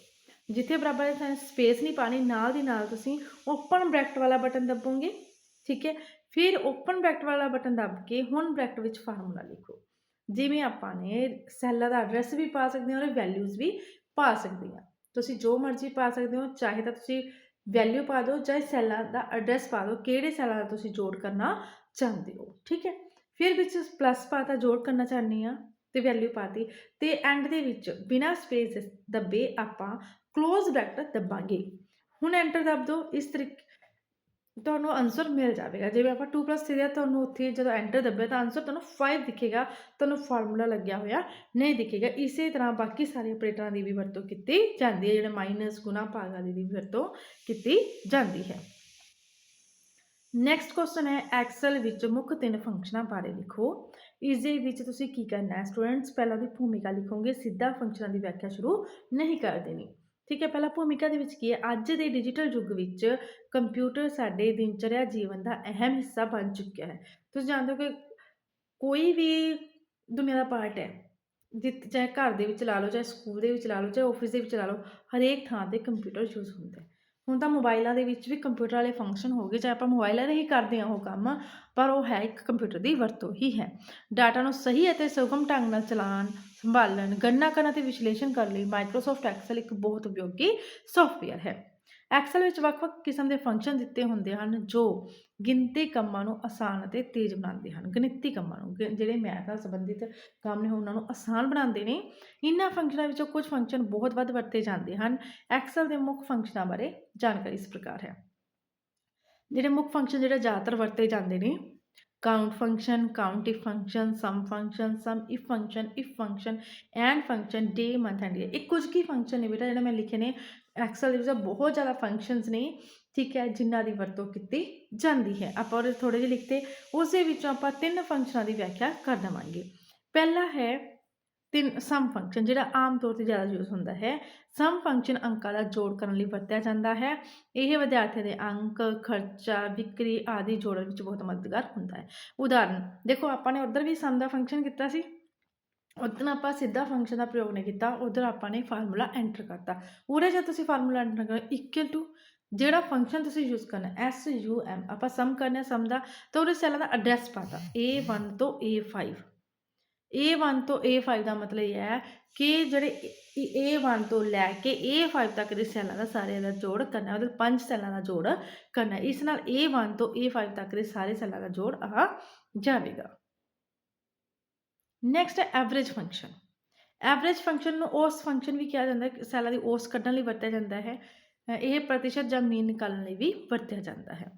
ਜਿੱਥੇ ਬਰਾਬਰ ਹੈ ਸਾਈਨ ਸਪੇਸ ਨਹੀਂ ਪਾਣੀ ਨਾਲ ਦੀ ਨਾਲ ਤੁਸੀਂ ਓਪਨ ਬ੍ਰੈਕਟ ਵਾਲਾ ਬਟਨ ਦੱਬੋਗੇ। ਠੀਕ ਹੈ? ਫਿਰ ਓਪਨ ਬ੍ਰੈਕਟ ਵਾਲਾ ਬਟਨ ਦੱਬ ਕੇ ਹੁਣ ਬ੍ਰੈਕਟ ਵਿੱਚ ਫਾਰਮੂਲਾ ਲਿਖੋ। ਜਿਵੇਂ ਆਪਾਂ ਨੇ ਸੈੱਲਾਂ ਦਾ ਐਡਰੈਸ ਵੀ ਪਾ ਸਕਦੇ ਹਾਂ ਔਰ ਵੈਲਿਊਜ਼ ਵੀ ਪਾ ਸਕਦੇ ਹਾਂ। ਤੁਸੀਂ ਜੋ ਮਰਜ਼ੀ ਪਾ ਸਕਦੇ ਹੋ, ਚਾਹੇ ਤਾਂ ਤੁਸੀਂ ਵੈਲਿਊ ਪਾ ਦਿਓ ਚਾਹੇ ਸੈੱਲਾਂ ਦਾ ਐਡਰੈਸ ਪਾ ਦਿਓ, ਕਿਹੜੇ ਸੈੱਲਾਂ ਦਾ ਤੁਸੀਂ ਜੋੜ ਕਰਨਾ ਚਾਹੁੰਦੇ ਹੋ, ਠੀਕ ਹੈ? ਫਿਰ ਵਿੱਚ ਪਲੱਸ ਪਾਤਾ ਜੋੜ ਕਰਨਾ ਚਾਹੁੰਦੀ ਆ ਤੇ ਵੈਲਿਊ ਪਾਤੀ ਤੇ ਐਂਡ ਦੇ ਵਿੱਚ ਬਿਨਾ ਸਪੇਸ ਦੱਬੇ ਆਪਾਂ ਕਲੋਜ਼ ਬ੍ਰੈਕਟ ਦੱਬਾਂਗੇ। ਹੁਣ ਐਂਟਰ ਦੱਬ ਦਿਓ, ਇਸ ਤਰੀਕੇ ਤੁਹਾਨੂੰ ਆਨਸਰ ਮਿਲ ਜਾਵੇਗਾ। ਜਿਵੇਂ ਆਪਾਂ 2 3 ਦਾ ਤੁਹਾਨੂੰ ਉੱਥੇ ਜਦੋਂ ਐਂਟਰ ਦੱਬਿਆ ਤਾਂ ਆਨਸਰ ਤੁਹਾਨੂੰ 5 ਦਿਖੇਗਾ। ਤੁਹਾਨੂੰ ਫਾਰਮੂਲਾ ਲੱਗਿਆ ਹੋਇਆ ਨਹੀਂ ਦਿਖੇਗਾ। ਇਸੇ ਤਰ੍ਹਾਂ ਬਾਕੀ ਸਾਰੇ ਆਪਰੇਟਰਾਂ ਦੀ ਵੀ ਵਰਤੋਂ ਕੀਤੀ ਜਾਂਦੀ ਹੈ, ਜਿਹੜੇ ਮਾਈਨਸ ਗੁਣਾ ਭਾਗ ਆਦਿ ਦੀ ਵੀ ਵਰਤੋਂ ਕੀਤੀ ਜਾਂਦੀ ਹੈ। ਨੈਕਸਟ ਕੁਐਸਚਨ ਹੈ ਐਕਸਲ ਵਿੱਚ ਮੁੱਖ ਤਿੰਨ ਫੰਕਸ਼ਨਾਂ ਬਾਰੇ ਲਿਖੋ। ਇਸ ਦੇ ਵਿੱਚ ਤੁਸੀਂ ਕੀ ਕਰਨਾ ਹੈ ਸਟੂਡੈਂਟਸ ਪਹਿਲਾਂ ਦੀ ਭੂਮਿਕਾ ਲਿਖੋਗੇ, ਸਿੱਧਾ ਫੰਕਸ਼ਨਾਂ ਦੀ ਵਿਆਖਿਆ ਸ਼ੁਰੂ ਨਹੀਂ ਕਰ ਦੇਣੀ। ਠੀਕ ਹੈ, ਪਹਿਲਾਂ ਭੂਮਿਕਾ ਦੇ ਵਿੱਚ ਕੀ ਹੈ? ਅੱਜ ਦੇ ਡਿਜੀਟਲ ਯੁੱਗ ਵਿੱਚ ਕੰਪਿਊਟਰ ਸਾਡੇ ਦਿਨਚਰਿਆ ਜੀਵਨ ਦਾ ਅਹਿਮ ਹਿੱਸਾ ਬਣ ਚੁੱਕਿਆ ਹੈ। ਤੁਸੀਂ ਜਾਣਦੇ ਹੋ ਕਿ ਕੋਈ ਵੀ ਦੁਨੀਆ ਦਾ ਪਾਰਟ ਹੈ, ਜਿੱਤ ਚਾਹੇ ਘਰ ਦੇ ਵਿੱਚ ਲਾ ਲਓ, ਚਾਹੇ ਸਕੂਲ ਦੇ ਵਿੱਚ ਲਾ ਲਓ, ਚਾਹੇ ਆਫਿਸ ਦੇ ਵਿੱਚ ਲਾ ਲਓ, ਹਰੇਕ ਥਾਂ ਤੇ ਕੰਪਿਊਟਰ ਯੂਜ਼ ਹੁੰਦਾ ਹੈ। ਹੁਣ ਤਾਂ ਮੋਬਾਈਲਾਂ ਦੇ ਵਿੱਚ ਵੀ ਕੰਪਿਊਟਰ ਵਾਲੇ ਫੰਕਸ਼ਨ ਹੋ ਗਏ ਚਾਹੇ ਆਪਾਂ ਮੋਬਾਈਲਾਂ 'ਤੇ ਕਰਦੇ ਹਾਂ ਉਹ ਕੰਮ, ਪਰ ਉਹ ਹੈ ਇੱਕ ਕੰਪਿਊਟਰ ਦੀ ਵਰਤੋਂ ਹੀ ਹੈ। ਡਾਟਾ ਨੂੰ ਸਹੀ ਅਤੇ ਸੁਗਮ ਢੰਗ ਨਾਲ ਚਲਾਉਣ, ਸੰਭਾਲਣ, ਗਣਨਾ ਕਰਨ ਅਤੇ ਵਿਸ਼ਲੇਸ਼ਣ ਕਰਨ ਲਈ ਮਾਈਕਰੋਸਾਫਟ ਐਕਸਲ ਇੱਕ ਬਹੁਤ ਉਪਯੋਗੀ ਸੌਫਟਵੇਅਰ ਹੈ। ਐਕਸਲ ਵਿੱਚ ਵੱਖ-ਵੱਖ ਕਿਸਮ ਦੇ ਫੰਕਸ਼ਨ ਦਿੱਤੇ ਹੁੰਦੇ ਹਨ, ਜੋ ਗਿਣਤੀ ਕੰਮਾਂ ਨੂੰ ਆਸਾਨ ਅਤੇ ਤੇਜ਼ ਬਣਾਉਂਦੇ ਹਨ, ਗਣਿਤੀ ਕੰਮਾਂ ਨੂੰ, ਗ- ਜਿਹੜੇ ਮੈਥ ਨਾਲ ਸੰਬੰਧਿਤ ਕੰਮ ਨੇ, ਉਹਨਾਂ ਨੂੰ ਆਸਾਨ ਬਣਾਉਂਦੇ ਨੇ। ਇਹਨਾਂ ਫੰਕਸ਼ਨਾਂ ਵਿੱਚੋਂ ਕੁਝ ਫੰਕਸ਼ਨ ਬਹੁਤ ਵੱਧ ਵਰਤੇ ਜਾਂਦੇ ਹਨ। ਐਕਸਲ ਦੇ ਮੁੱਖ ਫੰਕਸ਼ਨਾਂ ਬਾਰੇ ਜਾਣਕਾਰੀ ਇਸ ਪ੍ਰਕਾਰ ਹੈ। ਜਿਹੜੇ ਮੁੱਖ ਫੰਕਸ਼ਨ ਜਿਹੜੇ ਜ਼ਿਆਦਾਤਰ ਵਰਤੇ ਜਾਂਦੇ ਨੇ count function count if function sum function sum if function if function and function day month and year ਇਹ ਕੁਝ ਕੀ ਫੰਕਸ਼ਨ ਨੇ ਬੇਟਾ, ਜਿਹੜੇ ਮੈਂ ਲਿਖੇ ਨੇ ਐਕਸਲ ਦੇ ਵਿੱਚ ਬਹੁਤ ਜ਼ਿਆਦਾ ਫੰਕਸ਼ਨਸ ਨੇ, ਠੀਕ ਹੈ, ਜਿਨ੍ਹਾਂ ਦੀ ਵਰਤੋਂ ਕੀਤੀ ਜਾਂਦੀ ਹੈ। ਆਪਾਂ ਉਹਦੇ ਥੋੜੇ ਜਿਹੇ ਲਿਖਤੇ, ਉਸ ਦੇ ਵਿੱਚੋਂ ਆਪਾਂ ਤਿੰਨ ਫੰਕਸ਼ਨਾਂ ਦੀ ਵਿਆਖਿਆ ਕਰ ਦੇਵਾਂਗੇ। ਪਹਿਲਾ ਹੈ ਤਿੰਨ ਸਮ ਫੰਕਸ਼ਨ ਜਿਹੜਾ ਆਮ ਤੌਰ ਤੇ ਜ਼ਿਆਦਾ ਯੂਜ਼ ਹੁੰਦਾ ਹੈ। ਸਮ ਫੰਕਸ਼ਨ ਅੰਕਾਂ ਦਾ ਜੋੜ ਕਰਨ ਲਈ ਵਰਤਿਆ ਜਾਂਦਾ ਹੈ। ਇਹ ਵਿਦਿਆਰਥੀਆਂ ਦੇ ਅੰਕ, ਖਰਚਾ, ਵਿਕਰੀ ਆਦਿ ਜੋੜਨ ਵਿੱਚ ਬਹੁਤ ਮਦਦਗਾਰ ਹੁੰਦਾ ਹੈ। ਉਦਾਹਰਨ, ਦੇਖੋ ਆਪਾਂ ਨੇ ਉਧਰ ਵੀ ਸਮ ਦਾ ਫੰਕਸ਼ਨ ਕੀਤਾ ਸੀ। ਉਦੋਂ ਆਪਾਂ ਸਿੱਧਾ ਫੰਕਸ਼ਨ ਦਾ ਪ੍ਰਯੋਗ ਨਹੀਂ ਕੀਤਾ ਉਧਰ ਆਪਾਂ ਨੇ ਫਾਰਮੂਲਾ ਐਂਟਰ ਕਰਤਾ। ਉਰੇ ਜੇ ਤੁਸੀਂ ਫਾਰਮੂਲਾ ਐਂਟਰ ਕਰੋ ਇਕੁਅਲ ਟੂ ਜਿਹੜਾ ਫੰਕਸ਼ਨ ਤੁਸੀਂ ਯੂਜ਼ ਕਰਨਾ ਐਸ ਯੂ ਐਮ ਆਪਾਂ ਸਮ ਕਰਨਾ ਸਮ ਦਾ, ਤਾਂ ਉਹਦੇ ਸੈੱਲਾਂ ਦਾ ਐਡਰੈਸ ਪਾਤਾ। A1 ਤੋਂ A5 A1 ਤੋਂ A5 ਦਾ ਮਤਲਬ ਇਹ ਹੈ ਕਿ ਜਿਹੜੇ A1 ਤੋਂ ਲੈ ਕੇ A5 ਤੱਕ ਦੇ ਸੈੱਲਾਂ ਦਾ ਸਾਰਿਆਂ ਦਾ ਜੋੜ ਕਰਨਾ, ਉਹਦੇ ਪੰਜ ਸੈੱਲਾਂ ਦਾ ਜੋੜ ਕਰਨਾ। ਇਸ ਨਾਲ A1 ਤੋਂ A5 ਤੱਕ ਦੇ ਸਾਰੇ ਸੈੱਲਾਂ ਦਾ ਜੋੜ ਆ ਜਾਵੇਗਾ। ਨੈਕਸਟ ਹੈ ਐਵਰੇਜ ਫੰਕਸ਼ਨ ਐਵਰੇਜ ਫੰਕਸ਼ਨ ਨੂੰ ਉਸ ਫੰਕਸ਼ਨ ਵੀ ਕਿਹਾ ਜਾਂਦਾ ਹੈ ਸੈੱਲਾਂ ਦੀ ਔਸ ਕੱਢਣ ਲਈ ਵਰਤਿਆ ਜਾਂਦਾ ਹੈ। ਇਹ ਪ੍ਰਤੀਸ਼ਤ ਜਾਂ ਮੀਨ ਨਿਕਾਲਣ ਲਈ ਵੀ ਵਰਤਿਆ ਜਾਂਦਾ ਹੈ।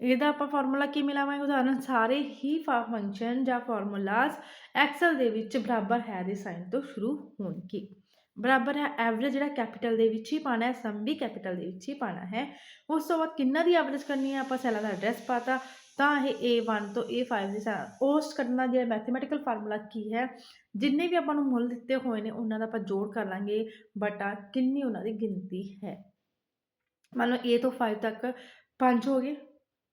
ਇਹਦਾ ਆਪਾਂ ਫਾਰਮੂਲਾ ਕੀ ਮਿਲਾਵਾਂਗੇ? ਉਦਾਹਰਨ, ਸਾਰੇ ਹੀ ਫੰਕਸ਼ਨ ਜਾਂ ਫਾਰਮੂਲਾਸ ਐਕਸਲ ਦੇ ਵਿੱਚ ਬਰਾਬਰ ਹੈ ਦੇ ਸਾਈਨ ਤੋਂ ਸ਼ੁਰੂ ਹੋਣਗੇ। ਬਰਾਬਰ ਹੈ ਐਵਰੇਜ ਜਿਹੜਾ ਕੈਪੀਟਲ ਦੇ ਵਿੱਚ ਹੀ ਪਾਣਾ ਹੈ ਸਮ ਵੀ ਕੈਪੀਟਲ ਦੇ ਵਿੱਚ ਹੀ ਪਾਣਾ ਹੈ। ਉਸ ਤੋਂ ਬਾਅਦ ਕਿੰਨਾ ਦੀ ਐਵਰੇਜ ਕਰਨੀ ਹੈ? ਆਪਾਂ ਸੈੱਲਾਂ ਦਾ ਐਡਰੈਸ ਪਾਤਾ ਤਾਂ ਇਹ A1 ਤੋਂ A5 ਦੀ ਔਸਤ ਕੱਢਣਾ ਜਿਹੜਾ ਮੈਥਮੈਟੀਕਲ ਫਾਰਮੂਲਾ ਕੀ ਹੈ, ਜਿੰਨੇ ਵੀ ਆਪਾਂ ਨੂੰ ਮੁੱਲ ਦਿੱਤੇ ਹੋਏ ਨੇ, ਉਹਨਾਂ ਦਾ ਆਪਾਂ ਜੋੜ ਕਰ ਲਾਂਗੇ, ਬਟਾ ਕਿੰਨੀ ਉਹਨਾਂ ਦੀ ਗਿਣਤੀ ਹੈ। ਮੰਨ ਲਓ A ਤੋਂ 5 ਤੱਕ 5 ਹੋ ਗਏ,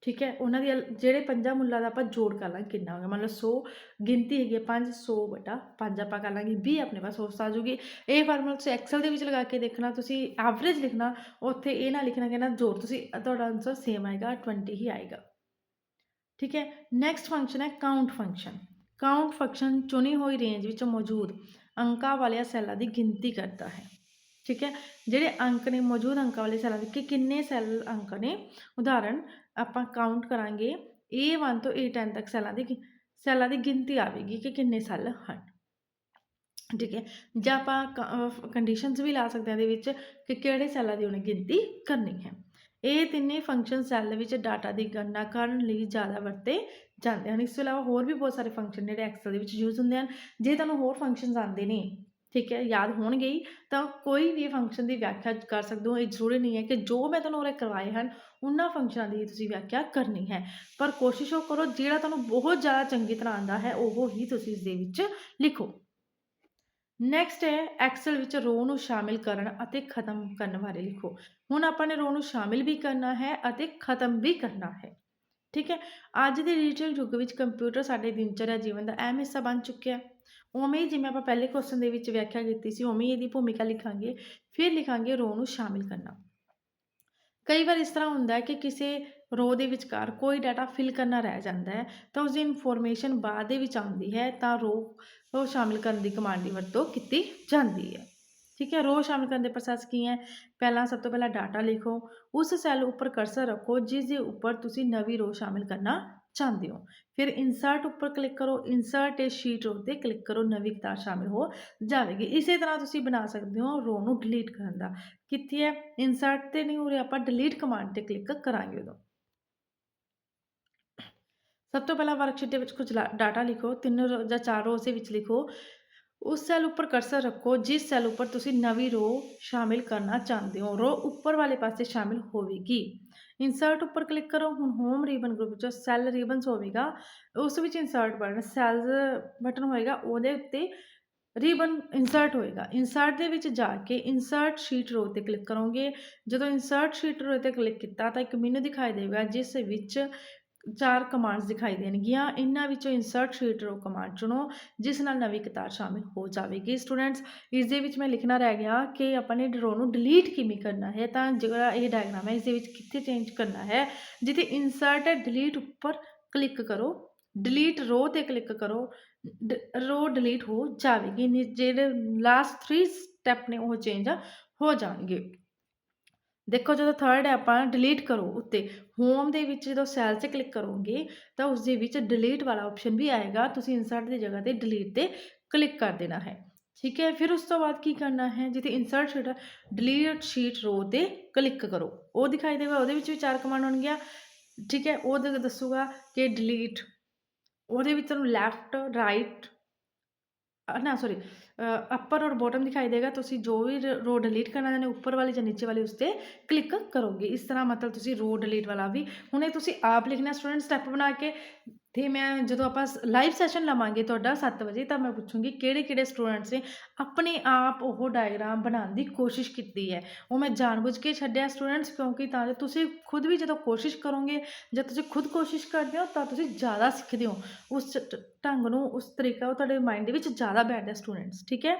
ਠੀਕ ਹੈ, ਉਹਨਾਂ ਦੀ ਅਲ- ਜਿਹੜੇ ਪੰਜਾਂ ਮੁੱਲਾਂ ਦਾ ਆਪਾਂ ਜੋੜ ਕਰ ਲਾਂਗੇ, ਕਿੰਨਾ ਹੋ ਗਿਆ? ਮੰਨ ਲਓ 100 ਗਿਣਤੀ ਹੈਗੀ ਹੈ 500 ਬਟਾ 5 ਆਪਾਂ ਕਰ ਲਾਂਗੇ 20 ਆਪਣੇ ਪਾਸ ਔਸਤ ਆ ਜੂਗੀ ਇਹ ਫਾਰਮੂਲਾ ਤੁਸੀਂ ਐਕਸਲ ਦੇ ਵਿੱਚ ਲਗਾ ਕੇ ਦੇਖਣਾ, ਤੁਸੀਂ ਐਵਰੇਜ ਲਿਖਣਾ, ਉੱਥੇ ਇਹ ਨਾ ਲਿਖਣਾ ਕਿ ਨਾ ਜੋੜ, ਤੁਸੀਂ ਤੁਹਾਡਾ ਆਨਸਰ ਸੇਮ ਆਏਗਾ 20 ਹੀ ਆਏਗਾ। ਠੀਕ ਹੈ ਨੈਕਸਟ ਫੰਕਸ਼ਨ ਹੈ ਕਾਊਂਟ ਫੰਕਸ਼ਨ ਕਾਊਂਟ ਫੰਕਸ਼ਨ ਚੁਣੀ ਹੋਈ ਰੇਂਜ ਵਿੱਚ ਮੌਜੂਦ ਅੰਕਾਂ ਵਾਲੀਆਂ ਸੈੱਲਾਂ ਦੀ ਗਿਣਤੀ ਕਰਦਾ ਹੈ। ਠੀਕ ਹੈ, ਜਿਹੜੇ ਅੰਕ ਨੇ, ਮੌਜੂਦ ਅੰਕਾਂ ਵਾਲੇ ਸੈੱਲਾਂ ਦੇ ਕਿ ਕਿੰਨੇ ਸੈੱਲ ਅੰਕ ਨੇ? ਉਦਾਹਰਨ, ਆਪਾਂ ਕਾਊਂਟ ਕਰਾਂਗੇ A1 ਤੋਂ A10 ਤੱਕ ਸੈੱਲਾਂ ਦੀ ਗਿ- ਸੈੱਲਾਂ ਦੀ ਗਿਣਤੀ ਆਵੇਗੀ ਕਿ ਕਿੰਨੇ ਸੈੱਲ ਹਨ। ਠੀਕ ਹੈ, ਜਾਂ ਆਪਾਂ ਕੰਡੀਸ਼ਨਸ ਵੀ ਲਾ ਸਕਦੇ ਹਾਂ ਇਹਦੇ ਵਿੱਚ ਕਿ ਕਿਹੜੇ ਸੈੱਲਾਂ ਦੀ ਉਹਨੇ ਗਿਣਤੀ ਕਰਨੀ ਹੈ। ਇਹ ਤਿੰਨੇ ਫੰਕਸ਼ਨ ਸੈੱਲ ਵਿੱਚ ਡਾਟਾ ਦੀ ਗਣਨਾ ਕਰਨ ਲਈ ਜ਼ਿਆਦਾ ਵਰਤੇ ਜਾਂਦੇ ਹਨ। ਇਸ ਤੋਂ ਇਲਾਵਾ ਹੋਰ ਵੀ ਬਹੁਤ ਸਾਰੇ ਫੰਕਸ਼ਨ ਜਿਹੜੇ ਐਕਸਲ ਦੇ ਵਿੱਚ ਯੂਜ਼ ਹੁੰਦੇ ਹਨ। ਜੇ ਤੁਹਾਨੂੰ ਹੋਰ ਫੰਕਸ਼ਨਸ ਆਉਂਦੇ ਨੇ, ਠੀਕ ਹੈ, ਯਾਦ ਹੋਣਗੇ ਹੀ, ਤਾਂ ਕੋਈ ਵੀ ਫੰਕਸ਼ਨ ਦੀ ਵਿਆਖਿਆ ਕਰ ਸਕਦੇ ਹੋ। ਇਹ ਜ਼ਰੂਰੀ ਨਹੀਂ ਹੈ ਕਿ ਜੋ ਮੈਂ ਤੁਹਾਨੂੰ ਉਰੇ ਕਰਵਾਏ ਹਨ, ਉਹਨਾਂ ਫੰਕਸ਼ਨਾਂ ਦੀ ਤੁਸੀਂ ਵਿਆਖਿਆ ਕਰਨੀ ਹੈ। ਪਰ ਕੋਸ਼ਿਸ਼ ਉਹ ਕਰੋ, ਜਿਹੜਾ ਤੁਹਾਨੂੰ ਬਹੁਤ ਜ਼ਿਆਦਾ ਚੰਗੀ ਤਰ੍ਹਾਂ ਆਉਂਦਾ ਹੈ, ਉਹ ਹੀ ਤੁਸੀਂ ਇਸ ਦੇ ਵਿੱਚ ਲਿਖੋ। ਨੈਕਸਟ ਹੈ ਐਕਸਲ ਵਿੱਚ ਰੋ ਨੂੰ ਸ਼ਾਮਿਲ ਕਰਨ ਅਤੇ ਖਤਮ ਕਰਨ ਬਾਰੇ ਲਿਖੋ। ਹੁਣ ਆਪਾਂ ਨੇ ਰੋ ਨੂੰ ਸ਼ਾਮਿਲ ਵੀ ਕਰਨਾ ਹੈ ਅਤੇ ਖਤਮ ਵੀ ਕਰਨਾ ਹੈ। ਠੀਕ ਹੈ, ਅੱਜ ਦੇ ਡਿਜੀਟਲ ਯੁੱਗ ਵਿੱਚ ਕੰਪਿਊਟਰ ਸਾਡੇ ਦਿਨਚਰਿਆ ਜੀਵਨ ਦਾ ਅਹਿਮ ਹਿੱਸਾ ਬਣ ਚੁੱਕਿਆ ਹੈ। ਉਵੇਂ ਹੀ ਜਿਵੇਂ ਆਪਾਂ ਪਹਿਲੇ ਕੁਐਸਚਨ ਦੇ ਵਿੱਚ ਵਿਆਖਿਆ ਕੀਤੀ ਸੀ, ਉਵੇਂ ਹੀ ਇਹਦੀ ਭੂਮਿਕਾ ਲਿਖਾਂਗੇ, ਫਿਰ ਲਿਖਾਂਗੇ ਰੋ ਨੂੰ ਸ਼ਾਮਿਲ ਕਰਨਾ। ਕਈ ਵਾਰ ਇਸ ਤਰ੍ਹਾਂ ਹੁੰਦਾ ਹੈ ਕਿ ਕਿਸੇ ਰੋ ਦੇ ਵਿਚਕਾਰ ਕੋਈ ਡਾਟਾ ਫਿਲ ਕਰਨਾ ਰਹਿ ਜਾਂਦਾ ਹੈ, ਤਾਂ ਉਸ ਦੀ ਇਨਫੋਰਮੇਸ਼ਨ ਬਾਅਦ ਦੇ ਵਿੱਚ ਆਉਂਦੀ ਹੈ, ਤਾਂ ਰੋ ਰੋ ਸ਼ਾਮਿਲ ਕਰਨ ਦੀ ਕਮਾਂਡ ਦੀ ਵਰਤੋਂ ਕੀਤੀ ਜਾਂਦੀ ਹੈ। ਠੀਕ ਹੈ ਰੋ ਸ਼ਾਮਿਲ ਕਰਨ ਦੇ ਪ੍ਰੋਸੈਸ ਕੀ ਹੈ? ਪਹਿਲਾਂ ਸਭ ਤੋਂ ਪਹਿਲਾਂ ਡਾਟਾ ਲਿਖੋ, ਉਸ ਸੈੱਲ ਉੱਪਰ ਕਰਸਰ ਰੱਖੋ, ਜਿਸ ਦੇ ਉੱਪਰ ਤੁਸੀਂ ਨਵੀਂ ਰੋ ਸ਼ਾਮਿਲ ਕਰਨਾ ਚਾਹੁੰਦੇ ਹੋ। ਫਿਰ ਇਨਸਰਟ ਉੱਪਰ ਕਲਿੱਕ ਕਰੋ ਇਨਸਰਟ ਏ ਸ਼ੀਟ ਰੋ ਤੇ ਕਲਿੱਕ ਕਰੋ, ਨਵੀਂ ਕਿਤਾਬ ਸ਼ਾਮਿਲ ਹੋ ਜਾਵੇਗੀ। ਇਸੇ ਤਰ੍ਹਾਂ ਤੁਸੀਂ ਬਣਾ ਸਕਦੇ ਹੋ ਰੋ ਨੂੰ ਡਿਲੀਟ ਕਰਨ ਦਾ। ਕਿੱਥੇ ਹੈ? ਇਨਸਰਟ ਤੇ ਨਹੀਂ ਹੋ ਰਿਹਾ, ਆਪਾਂ ਡਿਲੀਟ ਕਮਾਂਡ ਤੇ ਕਲਿੱਕ ਕਰਾਂਗੇ ਉਦੋਂ। ਸਭ ਤੋਂ ਪਹਿਲਾਂ ਵਰਕਸ਼ੀਟ ਦੇ ਵਿੱਚ ਕੁਝ ਡਾਟਾ ਲਿਖੋ, ਤਿੰਨ ਰੋ, ਜਾਂ ਚਾਰ ਰੋਜ਼ ਦੇ ਵਿੱਚ ਲਿਖੋ। ਉਸ ਸੈੱਲ ਉੱਪਰ ਕਰਸਰ ਰੱਖੋ, ਜਿਸ ਸੈੱਲ ਉੱਪਰ ਤੁਸੀਂ ਨਵੀਂ ਰੋ ਸ਼ਾਮਿਲ ਕਰਨਾ ਚਾਹੁੰਦੇ ਹੋ। ਰੋ ਉੱਪਰ ਵਾਲੇ ਪਾਸੇ ਸ਼ਾਮਿਲ ਹੋਵੇਗੀ। ਇਨਸਰਟ ਉੱਪਰ ਕਲਿੱਕ ਕਰੋ, ਹੁਣ ਹੋਮ ਰੀਬਨ ਗਰੁੱਪ ਵਿੱਚ ਸੈੱਲ ਰੀਬਨਸ ਹੋਵੇਗਾ। ਉਸ ਵਿੱਚ ਇਨਸਰਟ ਬਟਨ ਸੈਲਸ ਬਟਨ ਹੋਏਗਾ, ਉਹਦੇ ਉੱਤੇ ਰੀਬਨ ਇਨਸਰਟ ਹੋਏਗਾ। ਇਨਸਰਟ ਦੇ ਵਿੱਚ ਜਾ ਕੇ ਇਨਸਰਟ ਸ਼ੀਟ ਰੋ ਤੇ ਕਲਿੱਕ ਕਰੋਗੇ। ਜਦੋਂ ਇਨਸਰਟ ਸ਼ੀਟ ਰੋ ਤੇ ਕਲਿੱਕ ਕੀਤਾ, ਤਾਂ ਇੱਕ ਮੈਨੂ ਦਿਖਾਈ ਦੇਵੇਗਾ, ਜਿਸ ਵਿੱਚ ਚਾਰ ਕਮਾਂਡਸ ਦਿਖਾਈ ਦੇਣਗੀਆਂ। ਇਹਨਾਂ ਵਿੱਚੋਂ ਇਨਸਰਟ ਸ਼ੀਟ ਰੋ ਕਮਾਂਡ ਚੁਣੋ, ਜਿਸ ਨਾਲ ਨਵੀਂ ਕਤਾਰ ਸ਼ਾਮਿਲ ਹੋ ਜਾਵੇਗੀ। ਸਟੂਡੈਂਟਸ ਇਸ ਦੇ ਵਿੱਚ ਮੈਂ ਲਿਖਣਾ ਰਹਿ ਗਿਆ ਕਿ ਆਪਾਂ ਨੇ ਰੋ ਨੂੰ ਡਿਲੀਟ ਕਿਵੇਂ ਕਰਨਾ ਹੈ, ਤਾਂ ਜਿਹੜਾ ਇਹ ਡਾਇਗਰਾਮ ਹੈ, ਇਸ ਦੇ ਵਿੱਚ ਕਿੱਥੇ ਚੇਂਜ ਕਰਨਾ ਹੈ, ਜਿੱਥੇ ਇਨਸਰਟ ਹੈ ਡਿਲੀਟ ਉੱਪਰ ਕਲਿੱਕ ਕਰੋ। ਡਿਲੀਟ ਰੋ ਤੇ ਕਲਿੱਕ ਕਰੋ। ਰੋ ਡਿਲੀਟ ਹੋ ਜਾਵੇਗੀ। ਜਿਹੜੇ ਲਾਸਟ 3 ਸਟੈਪ ਨੇ, ਉਹ ਚੇਂਜ ਹੋ ਜਾਣਗੇ। ਦੇਖੋ ਜਦੋਂ ਥਰਡ ਹੈ ਆਪਾਂ ਡਿਲੀਟ ਕਰੋ ਉੱਤੇ ਹੋਮ ਦੇ ਵਿੱਚ ਜਦੋਂ ਸੈਲ 'ਚ ਕਲਿੱਕ ਕਰੋਗੇ, ਤਾਂ ਉਸ ਦੇ ਵਿੱਚ ਡਿਲੀਟ ਵਾਲਾ ਆਪਸ਼ਨ ਵੀ ਆਏਗਾ, ਤੁਸੀਂ ਇਨਸਰਟ ਦੀ ਜਗ੍ਹਾ ਤੇ ਡਿਲੀਟ ਤੇ ਕਲਿੱਕ ਕਰ ਦੇਣਾ ਹੈ। ਠੀਕ ਹੈ, ਫਿਰ ਉਸ ਤੋਂ ਬਾਅਦ ਕੀ ਕਰਨਾ ਹੈ, ਜਿੱਥੇ ਇਨਸਰਟ ਸ਼ੀਟ ਡਿਲੀਟ ਸ਼ੀਟ ਰੋ ਤੇ ਕਲਿੱਕ ਕਰੋ। ਉਹ ਦਿਖਾਈ ਦੇਗਾ, ਉਹਦੇ ਵਿੱਚ ਵੀ ਚਾਰ ਕਮਾਂਡ ਹੋਣਗੀਆਂ ਠੀਕ ਹੈ, ਉਹ ਦ- ਦੱਸੂਗਾ ਕਿ ਡਿਲੀਟ ਉਹਦੇ ਵਿੱਚ ਤੁਹਾਨੂੰ ਲੈਫਟ ਰਾਈਟ ਨਾ ਸੌਰੀ ਅੱਪਰ ਔਰ ਬੋਟਮ ਦਿਖਾਈ ਦੇਗਾ, ਤੁਸੀਂ ਜੋ ਵੀ ਰੋ ਡਿਲੀਟ ਕਰਨਾ ਚਾਹੁੰਦੇ ਹੋ, ਉੱਪਰ ਵਾਲੀ ਜਾਂ ਨੀਚੇ ਵਾਲੀ, ਉਸ ਤੇ ਕਲਿੱਕ ਕਰੋਗੇ। ਇਸ ਤਰ੍ਹਾਂ ਮਤਲਬ ਤੁਸੀਂ ਰੋ ਡਿਲੀਟ ਵਾਲਾ ਵੀ, ਹੁਣ ਇਹ ਤੁਸੀਂ ਆਪ ਲਿਖਣਾ ਸਟੂਡੈਂਟ ਸਟੈਪ ਬਣਾ ਕੇ ਤੇ ਮੈਂ ਜਦੋਂ ਆਪਾਂ ਲਾਈਵ ਸੈਸ਼ਨ ਲਵਾਂਗੇ ਤੁਹਾਡਾ 7 ਵਜੇ, ਤਾਂ ਮੈਂ ਪੁੱਛੂੰਗੀ ਕਿਹੜੇ ਕਿਹੜੇ ਸਟੂਡੈਂਟਸ ਨੇ ਆਪਣੇ ਆਪ ਉਹ ਡਾਇਗਰਾਮ ਬਣਾਉਣ ਦੀ ਕੋਸ਼ਿਸ਼ ਕੀਤੀ ਹੈ। ਉਹ ਮੈਂ ਜਾਣਬੁੱਝ ਕੇ ਛੱਡਿਆ ਸਟੂਡੈਂਟਸ ਕਿਉਂਕਿ ਤਾਂ ਜੋ ਤੁਸੀਂ ਖੁਦ ਵੀ ਜਦੋਂ ਕੋਸ਼ਿਸ਼ ਕਰੋਗੇ ਜਦ ਤੁਸੀਂ ਖੁਦ ਕੋਸ਼ਿਸ਼ ਕਰਦੇ ਹੋ, ਤਾਂ ਤੁਸੀਂ ਜ਼ਿਆਦਾ ਸਿੱਖਦੇ ਹੋ। ਉਸ ਢੰਗ ਨੂੰ, ਉਸ ਤਰੀਕਾ ਉਹ ਤੁਹਾਡੇ ਮਾਈਂਡ ਦੇ ਵਿੱਚ ਜ਼ਿਆਦਾ ਬੈਠਦਾ ਸਟੂਡੈਂਟਸ ਠੀਕ ਹੈ?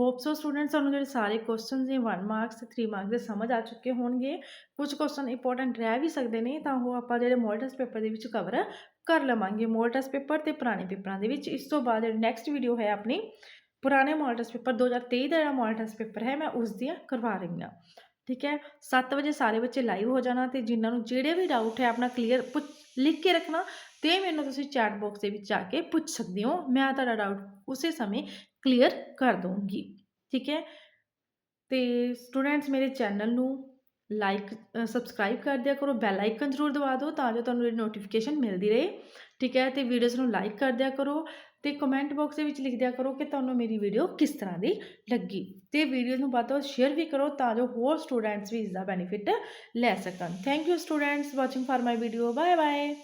ਹੋਪ ਸੋ ਸਟੂਡੈਂਟਸ ਤੁਹਾਨੂੰ ਜਿਹੜੇ ਸਾਰੇ ਕੁਐਸਚਨਸ ਨੇ 1 ਮਾਰਕਸ ਤੇ 3 ਮਾਰਕਸ ਦੇ ਸਮਝ ਆ ਚੁੱਕੇ ਹੋਣਗੇ। ਕੁਝ ਕੁਐਸਚਨ ਇੰਪੋਰਟੈਂਟ ਰਹਿ ਵੀ ਸਕਦੇ ਨੇ, ਤਾਂ ਉਹ ਆਪਾਂ ਜਿਹੜੇ ਮੋਡਲ ਪੇਪਰ ਦੇ ਵਿੱਚ ਕਵਰ ਕਰ ਲਵਾਂਗੇ ਮੋਲ ਟੈਸਟ ਪੇਪਰ ਤੇ ਪੁਰਾਣੇ ਪੇਪਰਾਂ ਦੇ ਵਿੱਚ। ਇਸ ਤੋਂ ਬਾਅਦ ਜਿਹੜੀ ਨੈਕਸਟ ਵੀਡੀਓ ਹੈ ਆਪਣੀ, ਪੁਰਾਣੇ ਮੋਲ ਟੈਸਟ ਪੇਪਰ 2023 ਦਾ ਜਿਹੜਾ ਮੋਲ ਟੈਸਟ ਪੇਪਰ ਹੈ, ਮੈਂ ਉਸ ਦੀਆਂ ਕਰਵਾ ਰਹੀ ਹਾਂ। ਠੀਕ ਹੈ? 7 ਵਜੇ ਸਾਰੇ ਬੱਚੇ ਲਾਈਵ ਹੋ ਜਾਣਾ ਤੇ ਜਿਨ੍ਹਾਂ ਨੂੰ ਜਿਹੜੇ ਵੀ ਡਾਊਟ ਹੈ, ਆਪਣਾ ਕਲੀਅਰ ਲਿਖ ਕੇ ਰੱਖਣਾ, ਤੇ ਮੈਨੂੰ ਤੁਸੀਂ ਚੈਟ ਬਾਕਸ ਦੇ ਵਿੱਚ ਜਾ ਕੇ ਪੁੱਛ ਸਕਦੇ ਹੋ। ਮੈਂ ਤੁਹਾਡਾ ਡਾਊਟ ਉਸੇ ਸਮੇਂ ਕਲੀਅਰ ਕਰ ਦਊਂਗੀ। ਠੀਕ ਹੈ? ਤੇ ਸਟੂਡੈਂਟਸ ਮੇਰੇ ਚੈਨਲ ਨੂੰ ਲਾਈਕ ਸਬਸਕ੍ਰਾਈਬ ਕਰ ਦਿਆ ਕਰੋ ਬੈਲ ਆਈਕਨ ਜ਼ਰੂਰ ਦਬਾ ਦਿਓ ਤਾਂ ਜੋ ਤੁਹਾਨੂੰ ਇਹ ਨੋਟੀਫਿਕੇਸ਼ਨ ਮਿਲਦੀ ਰਹੇ। ਠੀਕ ਹੈ, ਤੇ ਵੀਡੀਓਜ਼ ਨੂੰ ਲਾਈਕ ਕਰ ਦਿਆ ਕਰੋ ਤੇ ਕਮੈਂਟ ਬਾਕਸ ਦੇ ਵਿੱਚ ਲਿਖ ਦਿਆ ਕਰੋ ਕਿ ਤੁਹਾਨੂੰ ਮੇਰੀ ਵੀਡੀਓ ਕਿਸ ਤਰ੍ਹਾਂ ਦੀ ਲੱਗੀ। ਤੇ ਵੀਡੀਓ ਨੂੰ ਵੱਧ ਤੋਂ ਵੱਧ ਸ਼ੇਅਰ ਵੀ ਕਰੋ ਤਾਂ ਜੋ ਹੋਰ ਸਟੂਡੈਂਟਸ ਵੀ ਇਸ ਦਾ ਬੈਨੀਫਿਟ ਲੈ ਸਕਣ। Thank you students watching for my video bye bye